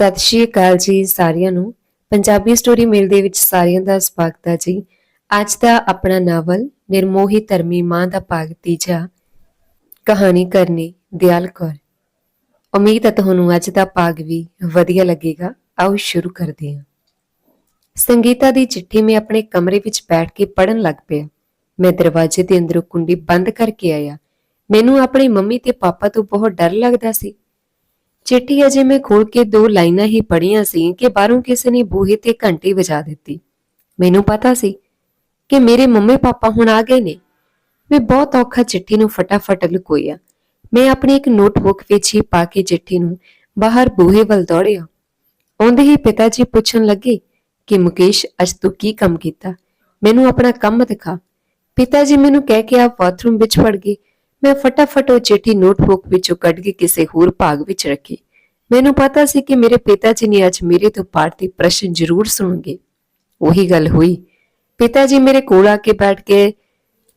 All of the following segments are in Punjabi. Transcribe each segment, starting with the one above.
ਸਤਿ ਸ਼੍ਰੀ ਅਕਾਲ ਜੀ ਸਾਰਿਆਂ ਨੂੰ। ਪੰਜਾਬੀ ਸਟੋਰੀ ਮੇਲ ਦੇ ਵਿੱਚ ਸਾਰਿਆਂ ਦਾ ਸਵਾਗਤ ਹੈ ਜੀ। ਅੱਜ ਦਾ ਆਪਣਾ ਨਾਵਲ, ਨਿਰਮੋਹੀ ਧਰਮੀ ਮਾਂ ਦਾ ਭਾਗ ਤੀਜਾ, ਕਹਾਣੀ ਕਰਨੀ ਦਿਆਲ ਕੌਰ। ਉਮੀਦ ਹੈ ਤੁਹਾਨੂੰ ਅੱਜ ਦਾ ਭਾਗ ਵੀ ਵਧੀਆ ਲੱਗੇਗਾ। ਆਓ ਸ਼ੁਰੂ ਕਰਦੇ ਹਾਂ। ਸੰਗੀਤਾ ਦੀ ਚਿੱਠੀ ਮੈਂ ਆਪਣੇ ਕਮਰੇ ਵਿੱਚ ਬੈਠ ਕੇ ਪੜਨ ਲੱਗ ਪਿਆ। ਮੈਂ ਦਰਵਾਜ਼ੇ ਦੇ ਅੰਦਰੋਂ ਕੁੰਡੀ ਬੰਦ ਕਰਕੇ ਆਇਆ। ਮੈਨੂੰ ਆਪਣੀ ਮੰਮੀ ਤੇ ਪਾਪਾ ਤੋਂ ਬਹੁਤ ਡਰ ਲੱਗਦਾ ਸੀ। ਚਿੱਠੀ ਅਜੇ ਮੈਂ ਖੋਲ ਕੇ ਦੋ ਲਾਈਨਾਂ ਹੀ ਪੜੀਆਂ ਸੀ ਕਿ ਬਾਹਰੋਂ ਕਿਸੇ ਨੇ ਬੂਹੇ ਤੇ ਘੰਟੀ ਵਜਾ ਦਿੱਤੀ। ਮੈਨੂੰ ਪਤਾ ਸੀ ਕਿ ਮੇਰੇ ਮੰਮੀ ਪਾਪਾ ਹੁਣ ਆ ਗਏ ਨੇ। ਮੈਂ ਬਹੁਤ ਔਖਾ ਚਿੱਠੀ ਨੂੰ ਫਟਾਫਟ ਲੁਕੋਇਆ। ਮੈਂ ਆਪਣੀ ਇੱਕ ਨੋਟਬੁੱਕ ਵਿੱਚ ਹੀ ਪਾ ਕੇ ਚਿੱਠੀ ਨੂੰ ਬਾਹਰ ਬੂਹੇ ਵੱਲ ਦੌੜਿਆ। ਆਉਂਦੇ ਹੀ ਪਿਤਾ ਜੀ ਪੁੱਛਣ ਲੱਗੇ ਕਿ, ਮੁਕੇਸ਼, ਅੱਜ ਤੂੰ ਕੀ ਕੰਮ ਕੀਤਾ? ਮੈਨੂੰ ਆਪਣਾ ਕੰਮ ਦਿਖਾ। ਪਿਤਾ ਜੀ ਮੈਨੂੰ ਕਹਿ ਕੇ ਆਪ ਬਾਥਰੂਮ ਵਿੱਚ ਵੜ ਗਏ। ਮੈਂ ਫਟਾਫਟ ਉਹ ਚਿੱਠੀ ਨੋਟਬੁੱਕ ਵਿੱਚੋਂ ਕੱਢ ਕੇ ਕਿਸੇ ਹੋਰ ਭਾਗ ਵਿੱਚ ਰੱਖੀ। ਮੈਨੂੰ ਪਤਾ ਸੀ ਕਿ ਮੇਰੇ ਪਿਤਾ ਜੀ ਨੇ ਅੱਜ ਮੇਰੇ ਤੋਂ ਪਾਠ ਦੇ ਪ੍ਰਸ਼ਨ ਜ਼ਰੂਰ ਸੁਣਨਗੇ। ਉਹੀ ਗੱਲ ਹੋਈ। ਪਿਤਾ ਜੀ ਮੇਰੇ ਕੋਲ ਆ ਕੇ ਬੈਠ ਗਏ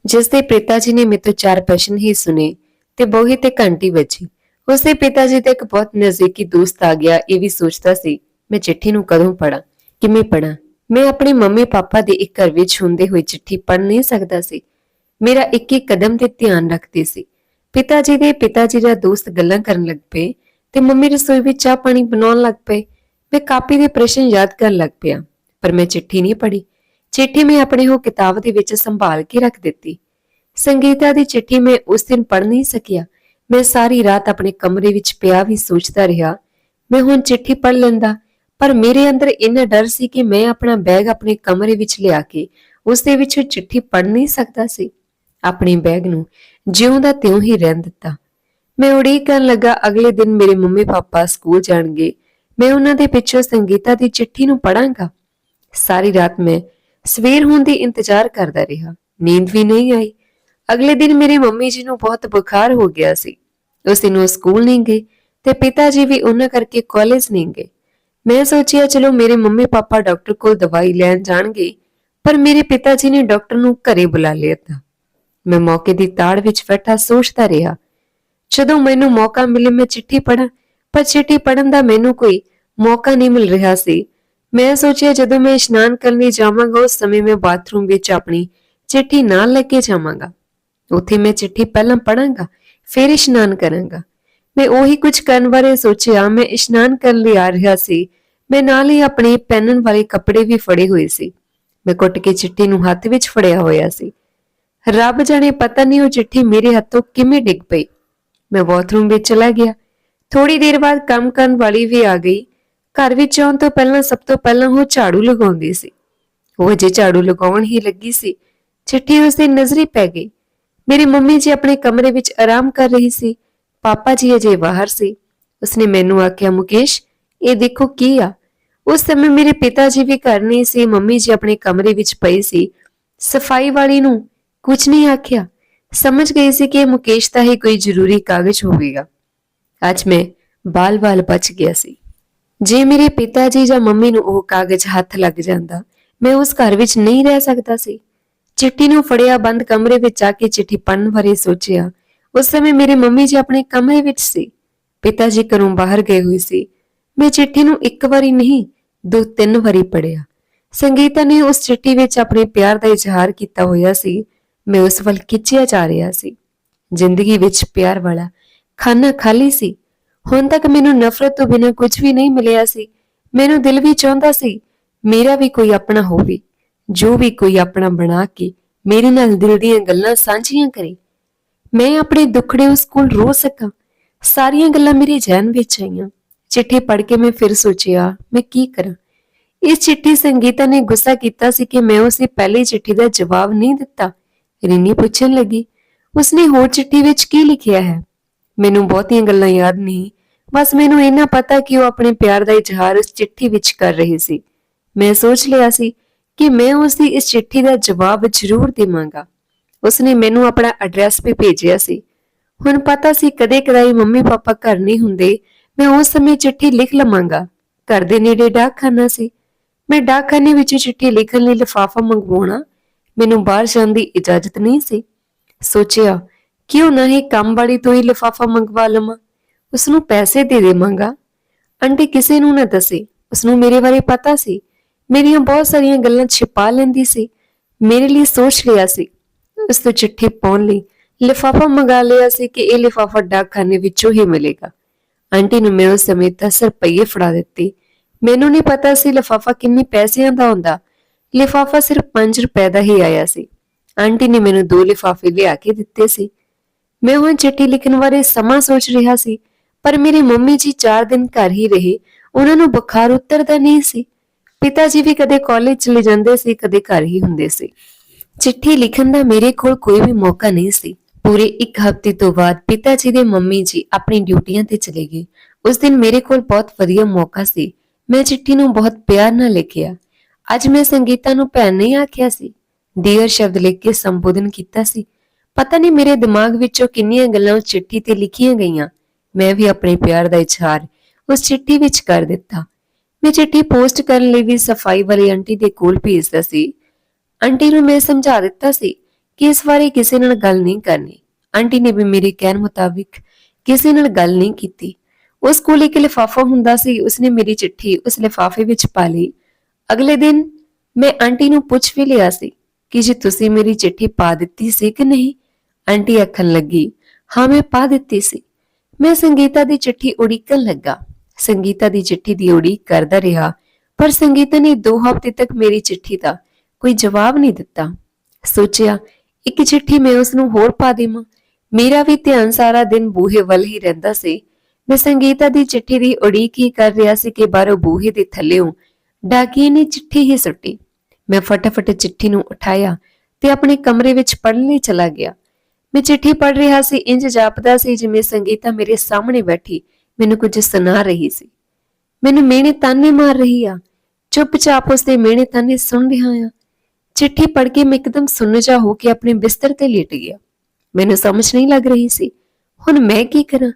ਜਿਸ ਦੇ ਪਿਤਾ ਜੀ ਨੇ ਮੇਰੇ ਤੋਂ ਚਾਰ ਪ੍ਰਸ਼ਨ ਹੀ ਸੁਨੇ ਤੇ ਬੋਹੀ ਤੇ ਘੰਟੀ ਵੱਜੀ। ਉਸਦੇ ਪਿਤਾ ਜੀ ਦਾ ਇੱਕ ਬਹੁਤ ਨਜ਼ਦੀਕੀ ਦੋਸਤ ਆ ਗਿਆ, ਇਹ ਵੀ ਸੋਚਦਾ ਸੀ, ਮੈਂ ਚਿੱਠੀ ਨੂੰ ਕਦੋਂ ਪੜਾਂ ਕਿਵੇਂ ਪੜਾਂ ਮੈਂ ਆਪਣੇ ਮੰਮੀ ਪਾਪਾ ਦੇ ਇੱਕ ਘਰ ਵਿੱਚ ਹੁੰਦੇ ਹੋਏ ਚਿੱਠੀ ਪੜ੍ਹ ਨਹੀਂ ਸਕਦਾ ਸੀ। ਮੇਰਾ ਇੱਕ ਇੱਕ ਕਦਮ ਤੇ ਧਿਆਨ ਰੱਖਦੇ ਸੀ। ਪਿਤਾ ਜੀ ਦੇ ਪਿਤਾ ਜੀ ਦਾ ਦੋਸਤ ਗੱਲਾਂ ਕਰਨ ਲੱਗ ਪਏ ਤੇ ਮੰਮੀ ਰਸੋਈ ਵਿੱਚ ਚਾਹ ਪਾਣੀ ਬਣਾਉਣ ਲੱਗ ਪਏ। ਮੈਂ ਕਾਪੀ ਦੇ ਪ੍ਰਸ਼ਨ ਯਾਦ ਕਰਨ ਲੱਗ ਪਿਆ, ਪਰ ਮੈਂ ਚਿੱਠੀ ਨਹੀਂ ਪੜ੍ਹੀ। ਚਿੱਠੀ ਮੈਂ ਆਪਣੇ ਉਹ ਕਿਤਾਬ ਦੇ ਵਿੱਚ ਸੰਭਾਲ ਕੇ ਰੱਖ ਦਿੱਤੀ। ਸੰਗੀਤਾ ਦੀ ਚਿੱਠੀ ਮੈਂ ਉਸ ਦਿਨ ਪੜ੍ਹ ਨਹੀਂ ਸਕਿਆ। ਮੈਂ ਸਾਰੀ ਰਾਤ ਆਪਣੇ ਕਮਰੇ ਵਿੱਚ ਪਿਆ ਵੀ ਸੋਚਦਾ ਰਿਹਾ, ਮੈਂ ਹੁਣ ਚਿੱਠੀ ਪੜ੍ਹ ਲੈਂਦਾ, ਪਰ ਮੇਰੇ ਅੰਦਰ ਇੰਨਾ ਡਰ ਸੀ ਕਿ ਮੈਂ ਆਪਣਾ ਬੈਗ ਆਪਣੇ ਕਮਰੇ ਵਿੱਚ ਲਿਆ ਕੇ ਉਸ ਦੇ ਵਿੱਚ ਚਿੱਠੀ ਪੜ੍ਹ ਨਹੀਂ ਸਕਦਾ ਸੀ। ਆਪਣੇ ਬੈਗ ਨੂੰ, ਜਿਉਂ ਦਾ ਤਿਉਂ ਹੀ ਰਹਿਣ ਦਿੱਤਾ। ਮੈਂ ਉਡੀਕ ਕਰਨ ਲੱਗਾ, ਅਗਲੇ ਦਿਨ ਮੇਰੇ ਮੰਮੀ ਪਾਪਾ ਸਕੂਲ ਜਾਣਗੇ। ਮੈਂ ਉਹਨਾਂ ਦੇ ਪਿੱਛੋਂ ਸੰਗੀਤਾ ਦੀ ਚਿੱਠੀ ਨੂੰ ਪੜਾਂਗਾ ਸਾਰੀ ਰਾਤ ਮੈਂ ਸਵੇਰ ਹੋਣ ਦੀ ਇੰਤਜ਼ਾਰ ਕਰਦਾ ਰਿਹਾ। ਨੀਂਦ ਵੀ ਨਹੀਂ ਆਈ। ਅਗਲੇ ਦਿਨ ਮੇਰੇ ਮੰਮੀ ਜੀ ਨੂੰ ਬਹੁਤ ਬੁਖਾਰ ਹੋ ਗਿਆ ਸੀ। ਉਸ ਦਿਨ ਉਹ ਸਕੂਲ ਨਹੀਂ ਗਏ ਤੇ ਪਿਤਾ ਜੀ ਵੀ ਉਹਨਾਂ ਕਰਕੇ ਕਾਲਜ ਨਹੀਂ ਗਏ। ਮੈਂ ਸੋਚਿਆ, ਚਲੋ ਮੇਰੇ ਮੰਮੀ ਪਾਪਾ ਡਾਕਟਰ ਕੋਲ ਦਵਾਈ ਲੈਣ ਜਾਣਗੇ, ਪਰ ਮੇਰੇ ਪਿਤਾ ਜੀ ਨੇ ਡਾਕਟਰ ਨੂੰ ਘਰੇ ਬੁਲਾ ਲਿਆ ਤਾਂ। ਮੈਂ ਮੌਕੇ ਦੀ ਤਾੜ ਵਿੱਚ ਬੈਠਾ ਸੋਚਦਾ ਰਿਹਾ। ਜਦੋਂ ਮੈਨੂੰ ਮੌਕਾ ਮਿਲੇ, ਮੈਂ ਚਿੱਠੀ ਪੜਾਂ ਪਰ ਚਿੱਠੀ ਪੜਨ ਦਾ ਮੈਨੂੰ ਕੋਈ ਮੌਕਾ ਨਹੀਂ ਮਿਲ ਰਿਹਾ ਸੀ। ਮੈਂ ਸੋਚਿਆ, ਜਦੋਂ ਮੈਂ ਇਸ਼ਨਾਨ ਕਰਨ ਲਈ ਜਾਵਾਂਗਾ, ਉਸ ਸਮੇਂ ਮੈਂ ਬਾਥਰੂਮ ਵਿੱਚ ਆਪਣੀ ਚਿੱਠੀ ਨਾਲ ਲੈ ਕੇ ਜਾਵਾਂਗਾ। ਉੱਥੇ ਮੈਂ ਚਿੱਠੀ ਪਹਿਲਾਂ ਪੜਾਂਗਾ ਫਿਰ ਇਸ਼ਨਾਨ ਕਰਾਂਗਾ। ਮੈਂ ਉਹੀ ਕੁਝ ਕਰਨ ਬਾਰੇ ਸੋਚਿਆ, ਮੈਂ ਇਸ਼ਨਾਨ ਕਰਨ ਲਈ ਆ ਰਿਹਾ ਸੀ। ਮੈਂ ਨਾਲ ਹੀ ਆਪਣੇ ਪਹਿਨਣ ਵਾਲੇ ਕੱਪੜੇ ਵੀ ਫੜੇ ਹੋਏ ਸੀ। ਮੈਂ ਕੁੱਟ ਕੇ ਚਿੱਠੀ ਨੂੰ ਹੱਥ ਵਿੱਚ ਫੜਿਆ ਹੋਇਆ ਸੀ। ਰੱਬ ਜਾਣੇ ਪਤਾ ਨਹੀਂ ਉਹ ਚਿੱਠੀ ਮੇਰੇ ਹੱਥੋਂ ਕਿਵੇਂ ਡਿੱਗ ਪਈ। ਮੈਂ ਬਾਥਰੂਮ ਵਿੱਚ ਚਲਾ ਗਿਆ। ਥੋੜੀ ਦੇਰ ਬਾਅਦ ਕੰਮ ਕਰਨ ਵਾਲੀ ਵੀ ਆ ਗਈ। ਘਰ ਵਿੱਚ ਆਉਣ ਤੋਂ ਪਹਿਲਾਂ ਸਭ ਤੋਂ ਪਹਿਲਾਂ ਉਹ ਝਾੜੂ ਲਗਾਉਂਦੀ ਸੀ। ਉਹ ਜੇ ਝਾੜੂ ਲਗਾਉਣ ਹੀ ਲੱਗੀ ਸੀ। ਚਿੱਠੀ ਉਸ ਦੀ ਨਜ਼ਰੀ ਪੈ ਗਈ। ਮੇਰੀ ਮੰਮੀ ਜੀ ਆਪਣੇ ਕਮਰੇ ਵਿੱਚ ਆਰਾਮ ਕਰ ਰਹੀ ਸੀ। ਪਾਪਾ ਜੀ ਅਜੇ ਬਾਹਰ ਸੀ। ਉਸਨੇ ਮੈਨੂੰ ਆਖਿਆ, ਮੁਕੇਸ਼, ਇਹ ਦੇਖੋ ਕੀ ਆ? ਉਸ ਸਮੇਂ ਮੇਰੇ ਪਿਤਾ ਜੀ ਵੀ ਘਰ ਨਹੀਂ ਸੀ। ਮੰਮੀ ਜੀ ਆਪਣੇ ਕਮਰੇ ਵਿੱਚ ਪਈ ਸੀ। ਸਫ਼ਾਈ ਵਾਲੀ ਨੂੰ ਕੁਝ ਨਹੀਂ ਆਖਿਆ। ਸਮਝ ਗਈ ਸੀ ਕਿ ਇਹ ਮੁਕੇਸ਼ ਦਾ ਹੀ ਕੋਈ ਜ਼ਰੂਰੀ ਕਾਗਜ਼ ਹੋਵੇਗਾ। ਅੱਜ ਮੈਂ ਬਾਲ-ਬਾਲ ਬਚ ਗਿਆ ਸੀ। ਜੇ ਮੇਰੇ ਪਿਤਾ ਜੀ ਜਾਂ ਮੰਮੀ ਨੂੰ ਉਹ ਕਾਗਜ਼ ਹੱਥ ਲੱਗ ਜਾਂਦਾ, ਮੈਂ ਉਸ ਘਰ ਵਿੱਚ ਨਹੀਂ ਰਹਿ ਸਕਦਾ ਸੀ। ਚਿੱਠੀ ਨੂੰ ਫੜਿਆ, ਬੰਦ ਕਮਰੇ ਵਿੱਚ ਆ ਕੇ ਚਿੱਠੀ ਪੜਨ ਬਾਰੇ ਸੋਚਿਆ। ਉਸ ਸਮੇਂ ਮੇਰੇ ਮੰਮੀ ਜੀ ਆਪਣੇ ਕਮਰੇ ਵਿੱਚ ਸੀ। ਪਿਤਾ ਜੀ ਘਰੋਂ ਬਾਹਰ ਗਏ ਹੋਏ ਸੀ। ਮੈਂ ਚਿੱਠੀ ਨੂੰ ਇੱਕ ਵਾਰੀ ਨਹੀਂ, ਦੋ ਤਿੰਨ ਵਾਰੀ ਪੜਿਆ ਸੰਗੀਤਾ ਨੇ ਉਸ ਚਿੱਠੀ ਵਿੱਚ ਆਪਣੇ ਪਿਆਰ ਦਾ ਇਜ਼ਹਾਰ ਕੀਤਾ ਹੋਇਆ ਸੀ। ਮੈਂ ਉਸ ਵੱਲ ਖਿੱਚਿਆ ਜਾ ਰਿਹਾ ਸੀ। ਜ਼ਿੰਦਗੀ ਵਿੱਚ ਪਿਆਰ ਵਾਲਾ ਖਾਨਾ ਖਾਲੀ ਸੀ। ਹੁਣ ਤੱਕ ਮੈਨੂੰ ਨਫ਼ਰਤ ਤੋਂ ਬਿਨਾਂ ਕੁਝ ਵੀ ਨਹੀਂ ਮਿਲਿਆ ਸੀ। ਮੈਨੂੰ ਦਿਲ ਵੀ ਚਾਹੁੰਦਾ ਸੀ, ਮੇਰਾ ਵੀ ਕੋਈ ਆਪਣਾ ਹੋਵੇ। ਜੋ ਵੀ ਕੋਈ ਆਪਣਾ ਬਣਾ ਕੇ ਮੇਰੇ ਨਾਲ ਦਿਲ ਦੀਆਂ ਗੱਲਾਂ ਸਾਂਝੀਆਂ ਕਰੇ। ਮੈਂ ਆਪਣੇ ਦੁੱਖੜੇ ਉਸ ਕੋਲ ਰੋ ਸਕਾਂ। ਸਾਰੀਆਂ ਗੱਲਾਂ ਮੇਰੇ ਜ਼ਹਿਨ ਵਿੱਚ ਆਈਆਂ। ਚਿੱਠੀ ਪੜ੍ਹ ਕੇ ਮੈਂ ਫਿਰ ਸੋਚਿਆ, ਮੈਂ ਕੀ ਕਰਾਂ? ਇਸ ਚਿੱਠੀ ਸੰਗੀਤਾ ਨੇ ਗੁੱਸਾ ਕੀਤਾ ਸੀ ਕਿ ਮੈਂ ਉਸੇ ਪਹਿਲੀ ਚਿੱਠੀ ਦਾ ਜਵਾਬ ਨਹੀਂ ਦਿੱਤਾ। ਰਿੰਨੀ ਪੁੱਛਣ ਲੱਗੀ, ਉਸਨੇ ਹੋਰ ਚਿੱਠੀ ਵਿੱਚ ਕੀ ਲਿਖਿਆ ਹੈ? ਮੈਨੂੰ ਬਹੁਤੀਆਂ ਗੱਲਾਂ ਯਾਦ ਨਹੀਂ, ਬਸ ਮੈਨੂੰ ਇਹਨਾਂ ਪਤਾ ਕਿ ਉਹ ਆਪਣੇ ਪਿਆਰ ਦਾ ਇਜ਼ਹਾਰ ਉਸ ਚਿੱਠੀ ਵਿੱਚ ਕਰ ਰਹੀ ਸੀ। ਮੈਂ ਸੋਚ ਲਿਆ ਸੀ ਕਿ ਮੈਂ ਉਸ ਦੀ ਇਸ ਚਿੱਠੀ ਦਾ ਜਵਾਬ ਜ਼ਰੂਰ ਦੇਵਾਂਗਾ। ਉਸਨੇ ਮੈਨੂੰ ਆਪਣਾ ਐਡਰੈਸ ਵੀ ਭੇਜਿਆ ਸੀ। ਹੁਣ ਪਤਾ ਸੀ ਕਦੇ ਕਦਾਈ ਮੰਮੀ ਪਾਪਾ ਘਰ ਨਹੀਂ ਹੁੰਦੇ, ਮੈਂ ਉਸ ਸਮੇਂ ਚਿੱਠੀ ਲਿਖ ਲਵਾਂਗਾ। ਘਰ ਦੇ ਨੇੜੇ ਡਾਕਖਾਨਾ ਸੀ। ਮੈਂ ਡਾਕਖਾਨੇ ਵਿੱਚ ਚਿੱਠੀ ਲਿਖਣ ਲਈ ਲਿਫਾਫਾ ਮੰਗਵਾਉਣਾ ਮੈਨੂੰ ਬਾਹਰ ਜਾਣ ਦੀ ਇਜਾਜ਼ਤ ਨਹੀਂ ਸੀ। ਸੋਚਿਆ, ਕਿਉਂ ਨਾ ਹੀ ਕੰਮ ਵਾਲੀ ਤੋਂ ਹੀ ਲਿਫਾਫਾ ਮੰਗਵਾ ਲਵਾਂ? ਉਸ ਨੂੰ ਪੈਸੇ ਦੇ ਦੇਵਾਂਗਾ। ਆਂਟੀ ਕਿਸੇ ਨੂੰ ਨਾ ਦੱਸੇ। ਉਸ ਨੂੰ ਮੇਰੇ ਬਾਰੇ ਪਤਾ ਸੀ। ਮੇਰੀਆਂ ਬਹੁਤ ਸਾਰੀਆਂ ਗੱਲਾਂ ਛਿਪਾ ਲੈਂਦੀ ਸੀ। ਮੇਰੇ ਲਈ ਸੋਚ ਲਿਆ ਸੀ। ਉਸ ਤੋਂ ਚਿੱਠੀ ਪਾਉਣ ਲਈ ਲਿਫਾਫਾ ਮੰਗਾ ਲਿਆ ਸੀ ਕਿ ਇਹ ਲਿਫਾਫਾ ਡਾਕਖਾਨੇ ਵਿੱਚੋਂ ਹੀ ਮਿਲੇਗਾ। ਆਂਟੀ ਨੂੰ ਮੈਂ ਉਸ ਸਮੇਂ 10 ਰੁਪਏ ਫੜਾ ਦਿੱਤੇ। ਮੈਨੂੰ ਨਹੀਂ ਪਤਾ ਸੀ ਲਿਫਾਫਾ ਕਿੰਨੇ ਪੈਸਿਆਂ ਦਾ ਹੁੰਦਾ। ਲਿਫਾਫਾ ਸਿਰਫ 5 ਰੁਪਏ ਦਾ ਹੀ ਆਇਆ ਸੀ। ਆਂਟੀ ਨੇ ਮੈਨੂੰ ਦੋ ਲਿਫਾਫੇ ਲਿਆ ਕੇ ਦਿੱਤੇ ਸੀ। ਮੈਂ ਉਹ ਚਿੱਠੀ ਲਿਖਣ ਬਾਰੇ ਸਮਾਂ ਸੋਚ ਰਿਹਾ ਸੀ, ਪਰ ਮੇਰੇ ਮੰਮੀ ਜੀ 4 ਦਿਨ ਘਰ ਹੀ ਰਹੇ, ਉਹਨਾਂ ਨੂੰ ਬੁਖਾਰ ਉਤਰਦਾ ਨਹੀਂ ਸੀ। ਪਿਤਾ ਜੀ ਵੀ ਕਦੇ ਕਾਲਜ ਚਲੇ ਜਾਂਦੇ ਸੀ, ਕਦੇ ਘਰ ਹੀ ਹੁੰਦੇ ਸੀ। ਚਿੱਠੀ ਲਿਖਣ ਦਾ ਮੇਰੇ ਕੋਲ ਕੋਈ ਵੀ ਮੌਕਾ ਨਹੀਂ ਸੀ। ਪੂਰੇ ਇੱਕ ਹਫ਼ਤੇ ਤੋਂ ਬਾਅਦ ਪਿਤਾ ਜੀ ਦੇ ਮੰਮੀ ਜੀ ਆਪਣੀ ਡਿਊਟੀਆਂ ਤੇ ਚਲੇ ਗਏ। ਉਸ ਦਿਨ ਮੇਰੇ ਕੋਲ ਬਹੁਤ ਵਧੀਆ ਮੌਕਾ ਸੀ। ਮੈਂ ਚਿੱਠੀ ਨੂੰ ਬਹੁਤ ਪਿਆਰ ਨਾਲ ਲਿਖਿਆ। ਅੱਜ ਮੈਂ ਸੰਗੀਤਾ ਨੂੰ ਭੈਣ ਨਹੀਂ ਆਖਿਆ ਸੀ। ਡੀਅਰ ਸ਼ਬਦ ਲਿਖ ਕੇ ਸੰਬੋਧਨ ਕੀਤਾ ਸੀ। ਪਤਾ ਨਹੀਂ ਮੇਰੇ ਦਿਮਾਗ ਵਿੱਚੋਂ ਕਿੰਨੀਆਂ ਗੱਲਾਂ ਉਸ ਚਿੱਠੀ ਤੇ ਲਿਖੀਆਂ ਗਈਆਂ। ਮੈਂ ਵੀ ਆਪਣੇ ਪਿਆਰ ਦਾ ਇਜ਼ਹਾਰ ਉਸ ਚਿੱਠੀ ਵਿੱਚ ਕਰ ਦਿੱਤਾ। ਮੈਂ ਚਿੱਠੀ ਪੋਸਟ ਕਰਨ ਲਈ ਵੀ ਸਫ਼ਾਈ ਵਾਲੀ ਆਂਟੀ ਦੇ ਕੋਲ ਭੇਜਦਾ ਸੀ। ਆਂਟੀ ਨੂੰ ਮੈਂ ਸਮਝਾ ਦਿੱਤਾ ਸੀ ਕਿ ਇਸ ਬਾਰੇ ਕਿਸੇ ਨਾਲ ਗੱਲ ਨਹੀਂ ਕਰਨੀ। ਆਂਟੀ ਨੇ ਵੀ ਮੇਰੇ ਕਹਿਣ ਮੁਤਾਬਿਕ ਕਿਸੇ ਨਾਲ ਗੱਲ ਨਹੀਂ ਕੀਤੀ। ਉਸ ਕੋਲ ਇੱਕ ਲਿਫਾਫਾ ਹੁੰਦਾ ਸੀ, ਉਸਨੇ ਮੇਰੀ ਚਿੱਠੀ ਉਸ ਲਿਫਾਫੇ ਵਿੱਚ ਪਾ ਲਈ। ਅਗਲੇ ਦਿਨ ਮੈਂ ਆਂਟੀ ਨੂੰ ਪੁੱਛ ਵੀ ਲਿਆ ਸੀ ਕਿ ਜੇ ਤੁਸੀਂ ਮੇਰੀ ਚਿੱਠੀ ਪਾ ਦਿੱਤੀ ਸੀ ਕਿ ਨਹੀਂ? ਆਂਟੀ ਆਖਣ ਲੱਗੀ, ਹਾਂ, ਮੈਂ ਪਾ ਦਿੱਤੀ ਸੀ। ਮੈਂ ਸੰਗੀਤਾ ਦੀ ਚਿੱਠੀ ਉਡੀਕਣ ਲੱਗਾ। ਸੰਗੀਤਾ ਦੀ ਚਿੱਠੀ ਦੀ ਉਡੀਕ ਕਰਦਾ ਰਿਹਾ, ਪਰ ਸੰਗੀਤਾ ਨੇ 2 ਹਫ਼ਤੇ ਤੱਕ ਮੇਰੀ ਚਿੱਠੀ ਦਾ ਕੋਈ ਜਵਾਬ ਨਹੀਂ ਦਿੱਤਾ। ਸੋਚਿਆ, ਇੱਕ ਚਿੱਠੀ ਮੈਂ ਉਸ ਨੂੰ ਹੋਰ ਪਾ ਦੇਵਾਂ। ਮੇਰਾ ਵੀ ਧਿਆਨ ਸਾਰਾ ਦਿਨ ਬੂਹੇ ਵੱਲ ਹੀ ਰਹਿੰਦਾ ਸੀ। ਮੈਂ ਸੰਗੀਤਾ ਦੀ ਚਿੱਠੀ ਦੀ ਉਡੀਕ ਹੀ ਕਰ ਰਿਹਾ ਸੀ ਕਿ ਬਾਹਰੋਂ ਬੂਹੇ ਦੇ ਥੱਲੇੋਂ ਡਾਕੀਏ ਨੇ ਚਿੱਠੀ ਹੀ ਸੁੱਟੀ। ਮੈਂ ਫਟਾਫਟ ਚਿੱਠੀ ਨੂੰ ਉਠਾਇਆ ਤੇ ਆਪਣੇ ਕਮਰੇ ਵਿੱਚ ਪੜ੍ਹਨ ਲਈ ਚਲਾ ਗਿਆ। ਮੈਂ ਚਿੱਠੀ ਪੜ੍ਹ ਰਿਹਾ ਸੀ, ਇੰਜ ਜਾਪਦਾ ਸੀ ਜਿਵੇਂ ਸੰਗੀਤਾ ਮੇਰੇ ਸਾਹਮਣੇ ਬੈਠੀ, ਮੈਨੂੰ ਕੁਝ ਸੁਣਾ ਰਹੀ ਸੀ। ਮੈਨੂੰ ਮਿਹਣੇ ਤਾਨੇ ਮਾਰ ਰਹੀ ਆ, ਚੁੱਪਚਾਪ ਉਸਦੇ ਮਿਹਣੇ ਤਾਨੇ ਸੁਣ ਰਿਹਾ ਆ। ਚਿੱਠੀ ਪੜ੍ਹ ਕੇ ਮੈਂ ਇੱਕਦਮ ਸੁੰਨਜਾ ਹੋ ਕੇ ਆਪਣੇ ਬਿਸਤਰ ਤੇ ਲੇਟ ਗਿਆ। ਮੈਨੂੰ ਸਮਝ ਨਹੀਂ ਲੱਗ ਰਹੀ ਸੀ, ਹੁਣ ਮੈਂ ਕੀ ਕਰਾਂ?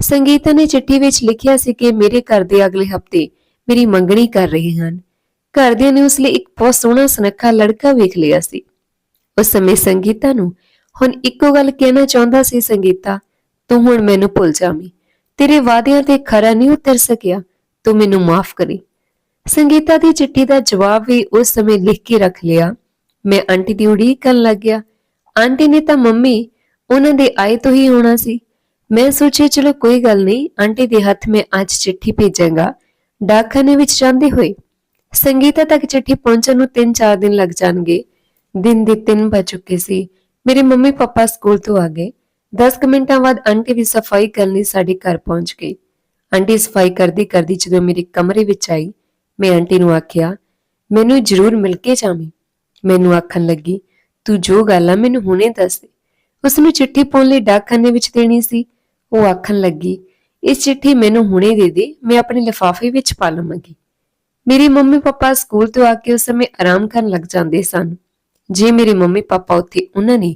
ਸੰਗੀਤਾ ਨੇ ਚਿੱਠੀ ਵਿੱਚ ਲਿਖਿਆ ਸੀ ਕਿ ਮੇਰੇ ਘਰ ਦੇ ਅਗਲੇ ਹਫ਼ਤੇ ਮੇਰੀ ਮੰਗਣੀ ਕਰ ਰਹੇ ਹਨ। ਘਰਦਿਆਂ ਨੇ ਉਸ ਲਈ ਇੱਕ ਬਹੁਤ ਸੋਹਣਾ ਸੁਨੱਖਾ ਲੜਕਾ ਵੇਖ ਲਿਆ ਸੀ। ਉਸ ਸਮੇਂ ਸੰਗੀਤਾ ਨੂੰ ਹੁਣ ਇੱਕੋ ਗੱਲ ਕਹਿਣਾ ਚਾਹੁੰਦਾ ਸੀ, ਸੰਗੀਤਾ, ਤੂੰ ਹੁਣ ਮੈਨੂੰ ਭੁੱਲ ਜਾਵੀਂ। ਤੇਰੇ ਵਾਅਦਿਆਂ ਤੇ ਖਰਾ ਨਹੀਂ ਉਤਰ ਸਕਿਆ। ਤੂੰ ਮੈਨੂੰ ਮਾਫ ਕਰੀ। ਸੰਗੀਤਾ ਦੀ ਚਿੱਠੀ ਦਾ ਜਵਾਬ ਵੀ ਉਸ ਸਮੇਂ ਲਿਖ ਕੇ ਰੱਖ ਲਿਆ। ਮੈਂ ਆਂਟੀ ਦੀ ਉਡੀਕ ਕਰਨ ਲੱਗ ਗਿਆ। ਆਂਟੀ ਨੇ ਤਾਂ ਮੰਮੀ, ਉਹਨਾਂ ਦੇ ਆਏ ਤੋਂ ਹੀ ਹੋਣਾ ਸੀ। ਮੈਂ ਸੋਚਿਆ, ਚਲੋ ਕੋਈ ਗੱਲ ਨਹੀਂ, ਆਂਟੀ ਦੇ ਹੱਥ ਮੈਂ ਅੱਜ ਚਿੱਠੀ ਭੇਜਾਂਗਾ। ਡਾਕਖਾਨੇ ਵਿੱਚ ਜਾਂਦੇ ਹੋਏ ਸੰਗੀਤਾ ਤੱਕ ਚਿੱਠੀ ਪਹੁੰਚਣ ਨੂੰ 3-4 ਦਿਨ ਲੱਗ ਜਾਣਗੇ। ਦਿਨ ਦੇ 3 ਵੱਜ ਚੁੱਕੇ ਸੀ। ਮੇਰੇ ਮੰਮੀ ਪਾਪਾ ਸਕੂਲ ਤੋਂ ਆ ਗਏ। 10 ਮਿੰਟਾਂ ਬਾਅਦ ਆਂਟੀ ਵੀ ਸਫ਼ਾਈ ਕਰਨ ਲਈ ਸਾਡੇ ਘਰ ਪਹੁੰਚ ਗਈ ਆਂਟੀ ਸਫ਼ਾਈ ਕਰਦੀ ਕਰਦੀ ਜਦੋਂ ਮੇਰੇ ਕਮਰੇ ਵਿੱਚ ਆਈ, ਮੈਂ ਆਂਟੀ ਨੂੰ ਆਖਿਆ, ਮੈਨੂੰ ਜ਼ਰੂਰ ਮਿਲ ਕੇ ਜਾਵੀਂ। ਮੈਨੂੰ ਆਖਣ ਲੱਗੀ, ਤੂੰ ਜੋ ਗੱਲ ਆ ਮੈਨੂੰ ਹੁਣੇ ਦੱਸ ਦੇ। ਉਸ ਨੂੰ ਚਿੱਠੀ ਪਾਉਣ ਲਈ ਡਾਕਖਾਨੇ ਵਿੱਚ ਦੇਣੀ ਸੀ। ਉਹ ਆਖਣ ਲੱਗੀ ਇਸ ਚਿੱਠੀ ਮੈਨੂੰ ਹੁਣੇ ਦੇ ਦੇ, ਮੈਂ ਆਪਣੇ ਲਿਫਾਫੇ ਵਿੱਚ ਪਾ ਲਵਾਂਗੀ। ਮੇਰੇ ਮੰਮੀ ਪਾਪਾ ਸਕੂਲ ਤੋਂ ਆ ਕੇ ਉਸ ਸਮੇਂ ਆਰਾਮ ਕਰਨ ਲੱਗ ਜਾਂਦੇ ਸਨ। ਜੇ ਮੇਰੇ ਮੰਮੀ ਪਾਪਾ ਉੱਥੇ ਉਹਨਾਂ ਨੇ